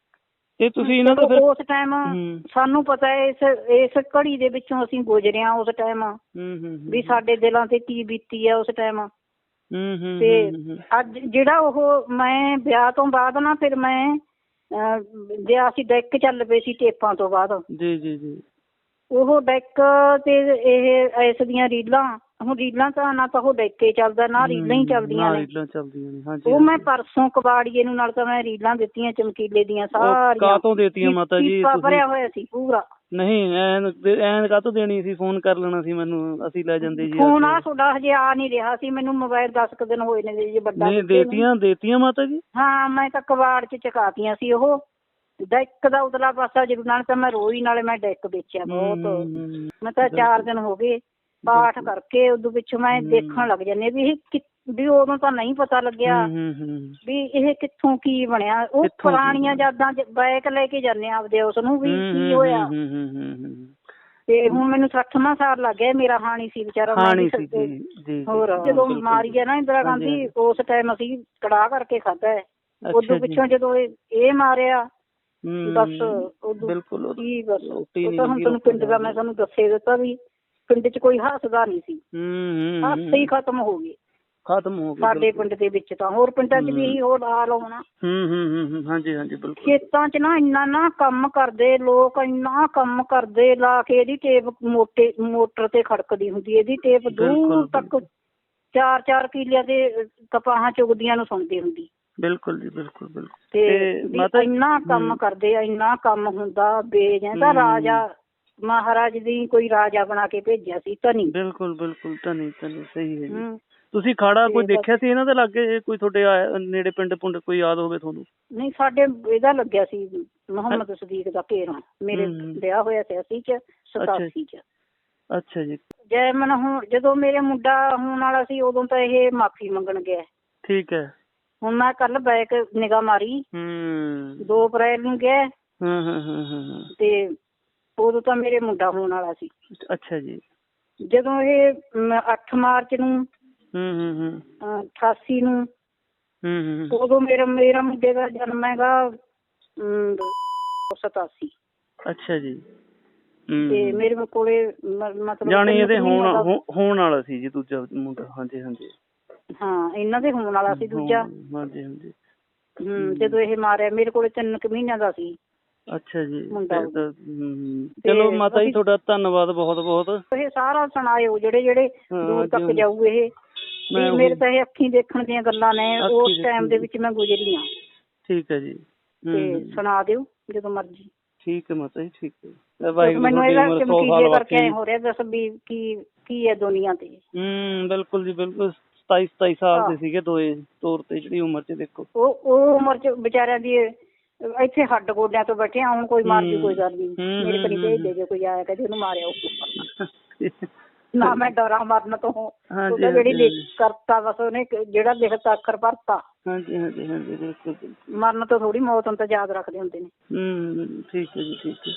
ਇਹ ਤੁਸੀਂ ਇਹਨਾਂ ਦਾ ਫਿਰ ਉਸ ਟਾਈਮ ਹਮ। ਸਾਨੂੰ ਪਤਾ ਹੈ ਇਸ ਇਸ ਘੜੀ ਦੇ ਵਿੱਚੋਂ ਅਸੀਂ ਗੁਜ਼ਰਿਆ ਉਸ ਟਾਈਮ ਹੂੰ ਹੂੰ ਹੂੰ ਵੀ ਸਾਡੇ ਦਿਲਾਂ ਤੇ ਕੀ ਬੀਤੀ ਹੈ ਉਸ ਟਾਈਮ ਹੂੰ ਹੂੰ ਤੇ ਅੱਜ ਜਿਹੜਾ ਉਹ ਮੈਂ ਵਿਆਹ ਤੋਂ ਬਾਅਦ ਨਾ ਫਿਰ ਮੈਂ ਅਹ, ਵਿਆਹ ਸੀ ਡੈਕ ਚੱਲ ਪਏ ਸੀ ਟੇਪਾਂ ਤੋਂ ਬਾਅਦ। ਜੀ ਜੀ ਜੀ। ਉਹ ਡੈਕ ਤੇ ਇਹ ਇਸ ਦੀਆਂ ਰੀਲਾਂ ਹੁਣ ਰੀਲਾਂ ਤਾਂ ਨਾ ਤਾਂ ਉਹ ਡੈਕੇ ਚੱਲਦਾ ਨਾ ਰੀਲਾਂ ਹੀ ਚੱਲਦੀਆਂ ਨਾ ਰੀਲਾਂ ਚੱਲਦੀਆਂ ਨੇ ਹਾਂਜੀ ਉਹ ਮੈਂ ਪਰਸੋਂ ਕਬਾੜੀਏ ਨੂੰ ਨਾਲ ਤਾਂ ਮੈਂ ਰੀਲਾਂ ਦਿੱਤੀਆਂ ਚਮਕੀਲੇ ਦੀਆਂ ਸਾਰੀਆਂ। ਕਾਹਤੋਂ ਦੇਤੀਆਂ ਮਾਤਾ ਜੀ ਤੁਸੀਂ? ਭਰਿਆ ਹੋਇਆ ਸੀ ਪੂਰਾ। ਨਹੀਂ ਐਨ ਐਨ ਕਾਹਤੋਂ ਦੇਣੀ ਸੀ ਫੋਨ ਕਰ ਲੈਣਾ ਸੀ ਮੈਨੂੰ ਅਸੀਂ ਲੈ ਜਾਂਦੇ ਜੀ ਫੋਨ। ਆ ਤੁਹਾਡਾ ਹਜੇ ਆ ਨਹੀਂ ਰਿਹਾ ਸੀ ਮੈਨੂੰ ਮੋਬਾਈਲ 10 ਕੁ ਦਿਨ ਹੋਏ ਨੇ ਜੀ ਵੱਡਾ ਨਹੀਂ ਦਿੱਤੇ ਨੂੰ। ਦੇਤੀਆਂ ਦੇਤੀਆਂ ਮਾਤਾ ਜੀ ਹਾਂ ਮੈਂ ਤਾਂ ਕਬਾੜ ਚ ਚਕਾਤੀਆਂ ਸੀ ਉਹ ਡੈਕ ਦਾ ਉਤਲਾ ਪਾਸਾ ਜਦੋਂ ਨਾਲ ਤਾਂ ਮੈਂ ਰੋਈ ਨਾਲੇ ਮੈਂ ਡੈਕ ਵੇਚਿਆ ਬਹੁਤ ਹਮ, ਮੈਂ ਤਾਂ 4 ਦਿਨ ਹੋ ਗਏ ਪਾਠ ਕਰਕੇ ਉਦੋਂ ਪਿੱਛੋਂ ਮੈਂ। ਦੇਖਣ ਲੱਗ ਜਾਂਦੀ ਹਾਂ ਵੀ ਇਹ ਕਿ- ਵੀ ਉਦੋਂ ਤਾਂ ਨਹੀਂ ਪਤਾ ਲੱਗਿਆ। ਵੀ ਇਹ ਕਿੱਥੋਂ ਕੀ ਬਣਿਆ ਉਹ ਕਿੱਥੋਂ ਕੀ ਪੁਰਾਣੀਆਂ। ਯਾਦਾਂ ਚ ਬੈਕ ਲੈ ਕੇ ਜਾਂਦੇ ਆ ਆਪਦੇ ਉਸ ਨੂੰ ਵੀ ਕੀ ਹੋਇਆ। ਤੇ ਹੁਣ ਮੈਨੂੰ 60ਵਾਂ ਸਾਲ ਲੱਗ ਗਿਆ ਮੇਰਾ ਹਾਣੀ ਸੀ ਵਿਚਾਰਾ ਮੈਂ ਹਾਣੀ ਵੀ ਸੀ ਸੱਤੇ- ਜੀ ਜੀ ਜੀ, ਹੋਰ ਹਾਂ, ਜਦੋਂ ਬਿਲਕੁਲ। ਮਾਰੀ ਹੈ ਨਾ ਇੰਦਰਾ ਹਾਂਜੀ, ਗਾਂਧੀ। ਉਸ ਟਾਈਮ ਅਸੀਂ ਕੜਾਹ ਕਰਕੇ ਖਾਧਾ ਹੈ ਉਦੋਂ ਜੀ। ਪਿੱਛੋਂ ਜਦੋਂ ਇਹ ਇਹ ਮਾਰਿਆ ਬਸ ਉਦੋਂ ਬਿਲਕੁਲ ਉਹ- ਕੀ ਬਸ ਰੋਟੀ ਉਹ ਨਹੀਂ ਤਾਂ ਹੁਣ ਲੱਗੀ ਤੁਹਾਨੂੰ ਪਿੰਡ ਦਾ ਮੈਂ ਤੁਹਾਨੂੰ ਦੱਸੇ ਦਿੱਤਾ ਵੀ ਪਿੰਡ 'ਚ ਕੋਈ ਹੱਸਦਾ ਨਹੀਂ ਸੀ ਹਮ, ਹਾਸੇ ਹੀ ਖਤਮ ਹੋ ਗਏ ਖਤਮ ਹੋ ਗਿਆ ਸਾਡੇ। ਪਿੰਡ ਦੇ ਵਿੱਚ ਤਾਂ ਹੋਰ ਪਿੰਡਾਂ 'ਚ ਵੀ। ਇਹੀ ਹੋਰ ਹਾਲ ਹੋਣਾ ਹਮ, ਹਮ ਹਾਂਜੀ ਹਾਂਜੀ ਬਿਲਕੁਲ ਖੇਤਾਂ 'ਚ ਨਾ ਇੰਨਾ ਨਾ ਕੰਮ ਕਰਦੇ ਲੋਕ ਇੰਨਾ ਕੰਮ ਕਰਦੇ ਲਾ ਕੇ ਇਹਦੀ ਟੇਪ ਮੋਟੇ ਮੋਟਰ ਤੇ ਖੜਕਦੀ ਹੁੰਦੀ ਇਹਦੀ ਟੇਪ ਦੂਰ ਤੱਕ ਚਾਰ ਚਾਰ ਕਿੱਲਿਆਂ ਦੇ ਕਪਾਹਾਂ ਚੁਗਦੀਆਂ ਨੂੰ ਸੁਣਦੀ ਹੁੰਦੀ ਬਿਲਕੁਲ ਜੀ ਬਿਲਕੁਲ ਬਿਲਕੁਲ ਤੇ ਤੇ ਮਾਤਾ ਇੰਨਾ ਕੰਮ। ਕਰਦੇ ਆ ਇੰਨਾ ਕੰਮ ਹੁੰਦਾ ਬੇਜ ਤਾਂ ਹਮ। ਰਾਜਾ ਮਹਾਰਾਜ ਦੀ ਕੋਈ ਰਾਜਾ ਬਣਾ ਕੇ ਭੇਜਿਆ ਸੀ ਧਨੀ ਬਿਲਕੁਲ ਬਿਲਕੁਲ ਧਨੀ ਧਨੀ ਸਹੀ ਹੈ ਜੀ। ਤੁਸੀਂ ਖਾੜਾ ਕੋਈ ਦੇਖਿਆ ਸੀ ਇਹਨਾਂ ਦੇ ਲਾਗੇ ਕੋਈ ਤੁਹਾਡੇ ਆਇਆ- ਨੇੜੇ ਪਿੰਡ ਪੁੰਡ ਕੋਈ ਯਾਦ ਹੋਵੇ ਤੁਹਾਨੂੰ? ਨਹੀਂ ਸਾਡੇ ਇਹਦਾ ਲੱਗਿਆ ਸੀ ਮੁਹੰਮਦ ਸਦੀਕ ਦਾ ਘੇਰਾ। ਮੇਰੇ ਹਮ। ਵਿਆਹ ਹੋਇਆ ਸੀ ਅਸੀਂ ਚ 87 ਚ। ਅੱਛਾ ਜੀ। ਜੈ ਮਨ ਹੁਣ ਜਦੋਂ ਮੇਰੇ ਮੁੰਡਾ ਹੋਣ ਵਾਲਾ ਸੀ ਉਦੋਂ ਤਾਂ ਇਹ ਮਾਫੀ ਮੰਗਣ ਗਿਆ। ਠੀਕ ਹੈ। ਹੁਣ ਮੈਂ ਕੱਲ ਬੈਕ ਨਿਗਾਹ ਮਾਰੀ। ਹੂੰ। 2 ਅਪ੍ਰੈਲ ਨੂੰ ਗਿਆ। ਹਾਂ ਹਾਂ ਹਾਂ ਹਾਂ ਹਾਂ। ਤੇ ਉਦੋਂ ਤਾਂ ਮੇਰੇ ਮੁੰਡਾ ਹੋਣ ਵਾਲਾ ਸੀ। ਅੱਛਾ ਜੀ। ਜਦੋਂ ਇਹ ਮ, 8 ਮਾਰਚ ਨੂੰ ਹੂੰ ਹੂੰ ਹੂੰ। ਅ, 88 ਨੂੰ। ਹੂੰ ਹੂੰ ਉਦੋਂ ਮੇਰਾ ਮੇਰਾ ਮੁੰਡੇ ਦਾ ਜਨਮ ਹੈਗਾ ਅਮ, 87 ਅੱਛਾ ਜੀ। ਹੂੰ ਤੇ ਮੇਰੇ ਕੋਲੇ ਮ- ਮਤਲਬ ਜਾਣੀ ਇਹਦੇ ਹੋਣ ਹੋ- ਹੋਣ ਵਾਲਾ ਸੀ ਜੀ ਦੂਜਾ ਮੁੰਡਾ ਹਾਂਜੀ ਹਾਂਜੀ। ਹਾਂ ਇਹਨਾਂ ਦੇ ਹੋਣ ਵਾਲਾ ਸੀ ਦੂਜਾ। ਹਾਂਜੀ ਹਾਂਜੀ। ਹਮ, ਜਦੋਂ ਇਹ ਮਾਰਿਆ ਮੇਰੇ ਕੋਲੇ ਤਿੰਨ ਕੁ ਮਹੀਨਿਆਂ ਦਾ ਸੀ। ਅੱਛਾ ਜੀ ਮੁੰਡਾ ਫਿਰ ਤਾਂ, ਹੂੰ। ਤੇ ਚਲੋ ਮਾਤਾ ਜੀ ਅਸੀਂ- ਤੁਹਾਡਾ ਧੰਨਵਾਦ ਬਹੁਤ ਬਹੁਤ। ਇਹ ਸਾਰਾ ਸੁਣਾਇਓ ਜਿਹੜੇ ਜਿਹੜੇ ਹਾਂ, ਦੂਰ ਤੱਕ ਜਾਊ ਇਹ। ਮੈਂ ਉਹੀ- ਮੇਰੇ ਤਾਂ ਇਹ ਅੱਖੀਂ ਦੇਖਣ ਦੀਆਂ ਗੱਲਾਂ ਨੇ ਉਸ ਟਾਈਮ ਦੇ ਵਿੱਚ ਮੈਂ ਗੁਜ਼ਰੀ ਹਾਂ ਠੀਕ ਹੈ ਜੀ। ਤੇ। ਸੁਣਾ ਦਿਓ ਜਦੋਂ ਮਰਜ਼ੀ। ਠੀਕ ਹੈ ਮਾਤਾ ਜੀ ਠੀਕ ਹੈ। ਵਾਹਿਗੁਰੂ ਮੈਨੂੰ ਇਹਦਾ ਉਮਰ 100 ਚਮਕੀਲੇ ਸਾਲ ਕਰਕੇ ਹੋ ਰਿਹਾ ਦੱਸ ਵੀ ਕੀ ਕੀ ਹੈ ਦੁਨੀਆ ਤੇ। ਹੂੰ ਬਿਲਕੁਲ ਜੀ ਬਿਲਕੁਲ। 27 27 ਸਾਲ ਦੇ। ਸੀਗੇ ਦੋਏ ਤੌਰ ਤੇ ਜਿਹੜੀ ਉਮਰ ਚ ਦੇਖੋ। ਉਹ ਉਹ ਉਮਰ ਚ ਵਿਚਾਰਿਆਂ ਦੀ ਇੱਥੇ ਹੱਡ ਗੋਡਿਆਂ ਤੋਂ ਬੈਠੇ ਆ ਹੁਣ ਕੋਈ ਮਾਰ ਦੀ ਹੂੰ। ਕੋਈ ਗੱਲ ਨਹੀਂ। ਮੇਰੇ ਕਰੀ ਭੇਜ ਦੇ ਜੇ ਕੋਈ ਆਇਆ ਕਦੇ ਉਹਨੂੰ ਮਾਰਿਓ ਨਾ ਮੈਂ ਡਰਾਂ ਮਰਨ ਤੋਂ। ਹਾਂਜੀ, ਉਹ ਤਾਂ ਜਿਹੜੀ ਲਿਖ ਕਰਤਾ ਬਸ ਉਹਨੇ ਜਿਹੜਾ ਲਿਖਤਾ ਅੱਖਰ ਭਰਤਾ। ਹਾਂਜੀ ਹਾਂਜੀ ਹਾਂਜੀ ਬਿਲਕੁਲ ਬਿਲਕੁਲ। ਮਰਨ ਤੋਂ ਥੋੜੀ ਮੌਤ ਨੂੰ ਤਾਂ ਯਾਦ ਰੱਖਦੇ ਹੁੰਦੇ ਨੇ। ਹੂੰ ਠੀਕ ਹੈ ਜੀ ਠੀਕ ਹੈ।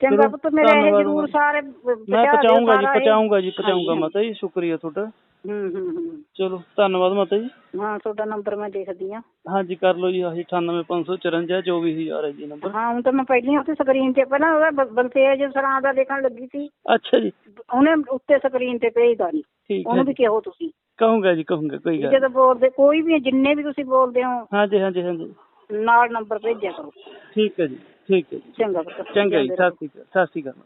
ਚੰਗਾ ਪੁੱਤ ਮੇਰੇ ਇਹ ਜ਼ਰੂਰ। ਸਾਰੇ ਮੈਂ ਪਹੁੰਚਾਉਂਗਾ ਜੀ। ਪਹੁੰਚਾਉਂਗਾ ਜੀ ਪਹੁੰਚਾਉਂਗਾ ਮਾਤਾ ਜੀ ਸ਼ੁਕਰੀਆ ਤੁਹਾਡਾ। ਹੂੰ ਹੂੰ ਹੂੰ। ਚਲੋ ਧੰਨਵਾਦ ਮਾਤਾ ਜੀ। ਹਾਂ ਤੁਹਾਡਾ ਨੰਬਰ ਮੈਂ ਦੇਖਦੀ ਆ ਹਾਂਜੀ ਕਰ ਲਓ ਜੀ ਆਹੀ 98554 24000 ਹੈ ਜੀ ਨੰਬਰ। ਹਾਂ ਹੁਣ ਤਾਂ ਮੈਂ ਪਹਿਲੀ ਉੱਤੇ ਸਕਰੀਨ ਤੇ ਪਹਿਲਾਂ ਉਹਦਾ ਬਲਤੇਜ ਸਰਾਂ ਦਾ ਲਿਖਣ ਲੱਗੀ ਸੀ। ਅੱਛਾ ਜੀ। ਉਹਨੇ ਉੱਤੇ ਸਕਰੀਨ ਤੇ ਭੇਜਦਾ ਨਹੀਂ ਉਹਨੂੰ ਵੀ ਕਹੋ ਤੁਸੀਂ? ਕਹੂੰਗਾ ਜੀ ਕਹੂੰਗਾ ਕੋਈ ਗੱਲ ਜਦੋਂ ਬੋਲਦੇ ਕੋਈ ਵੀ ਜਿੰਨੇ ਵੀ ਤੁਸੀਂ ਬੋਲਦੇ ਹੋ ਹਾਂਜੀ ਹਾਂਜੀ ਹਾਂਜੀ। ਨਾਲ ਨੰਬਰ ਭੇਜਿਆ ਕਰੋ। ਠੀਕ ਹੈ ਜੀ ਠੀਕ ਹੈ ਜੀ। ਚੰਗਾ ਚੰਗਾ ਜੀ। ਸਤਿ ਸ਼੍ਰੀ ਅਕਾਲ ਸਤਿ ਸ਼੍ਰੀ ਅਕਾਲ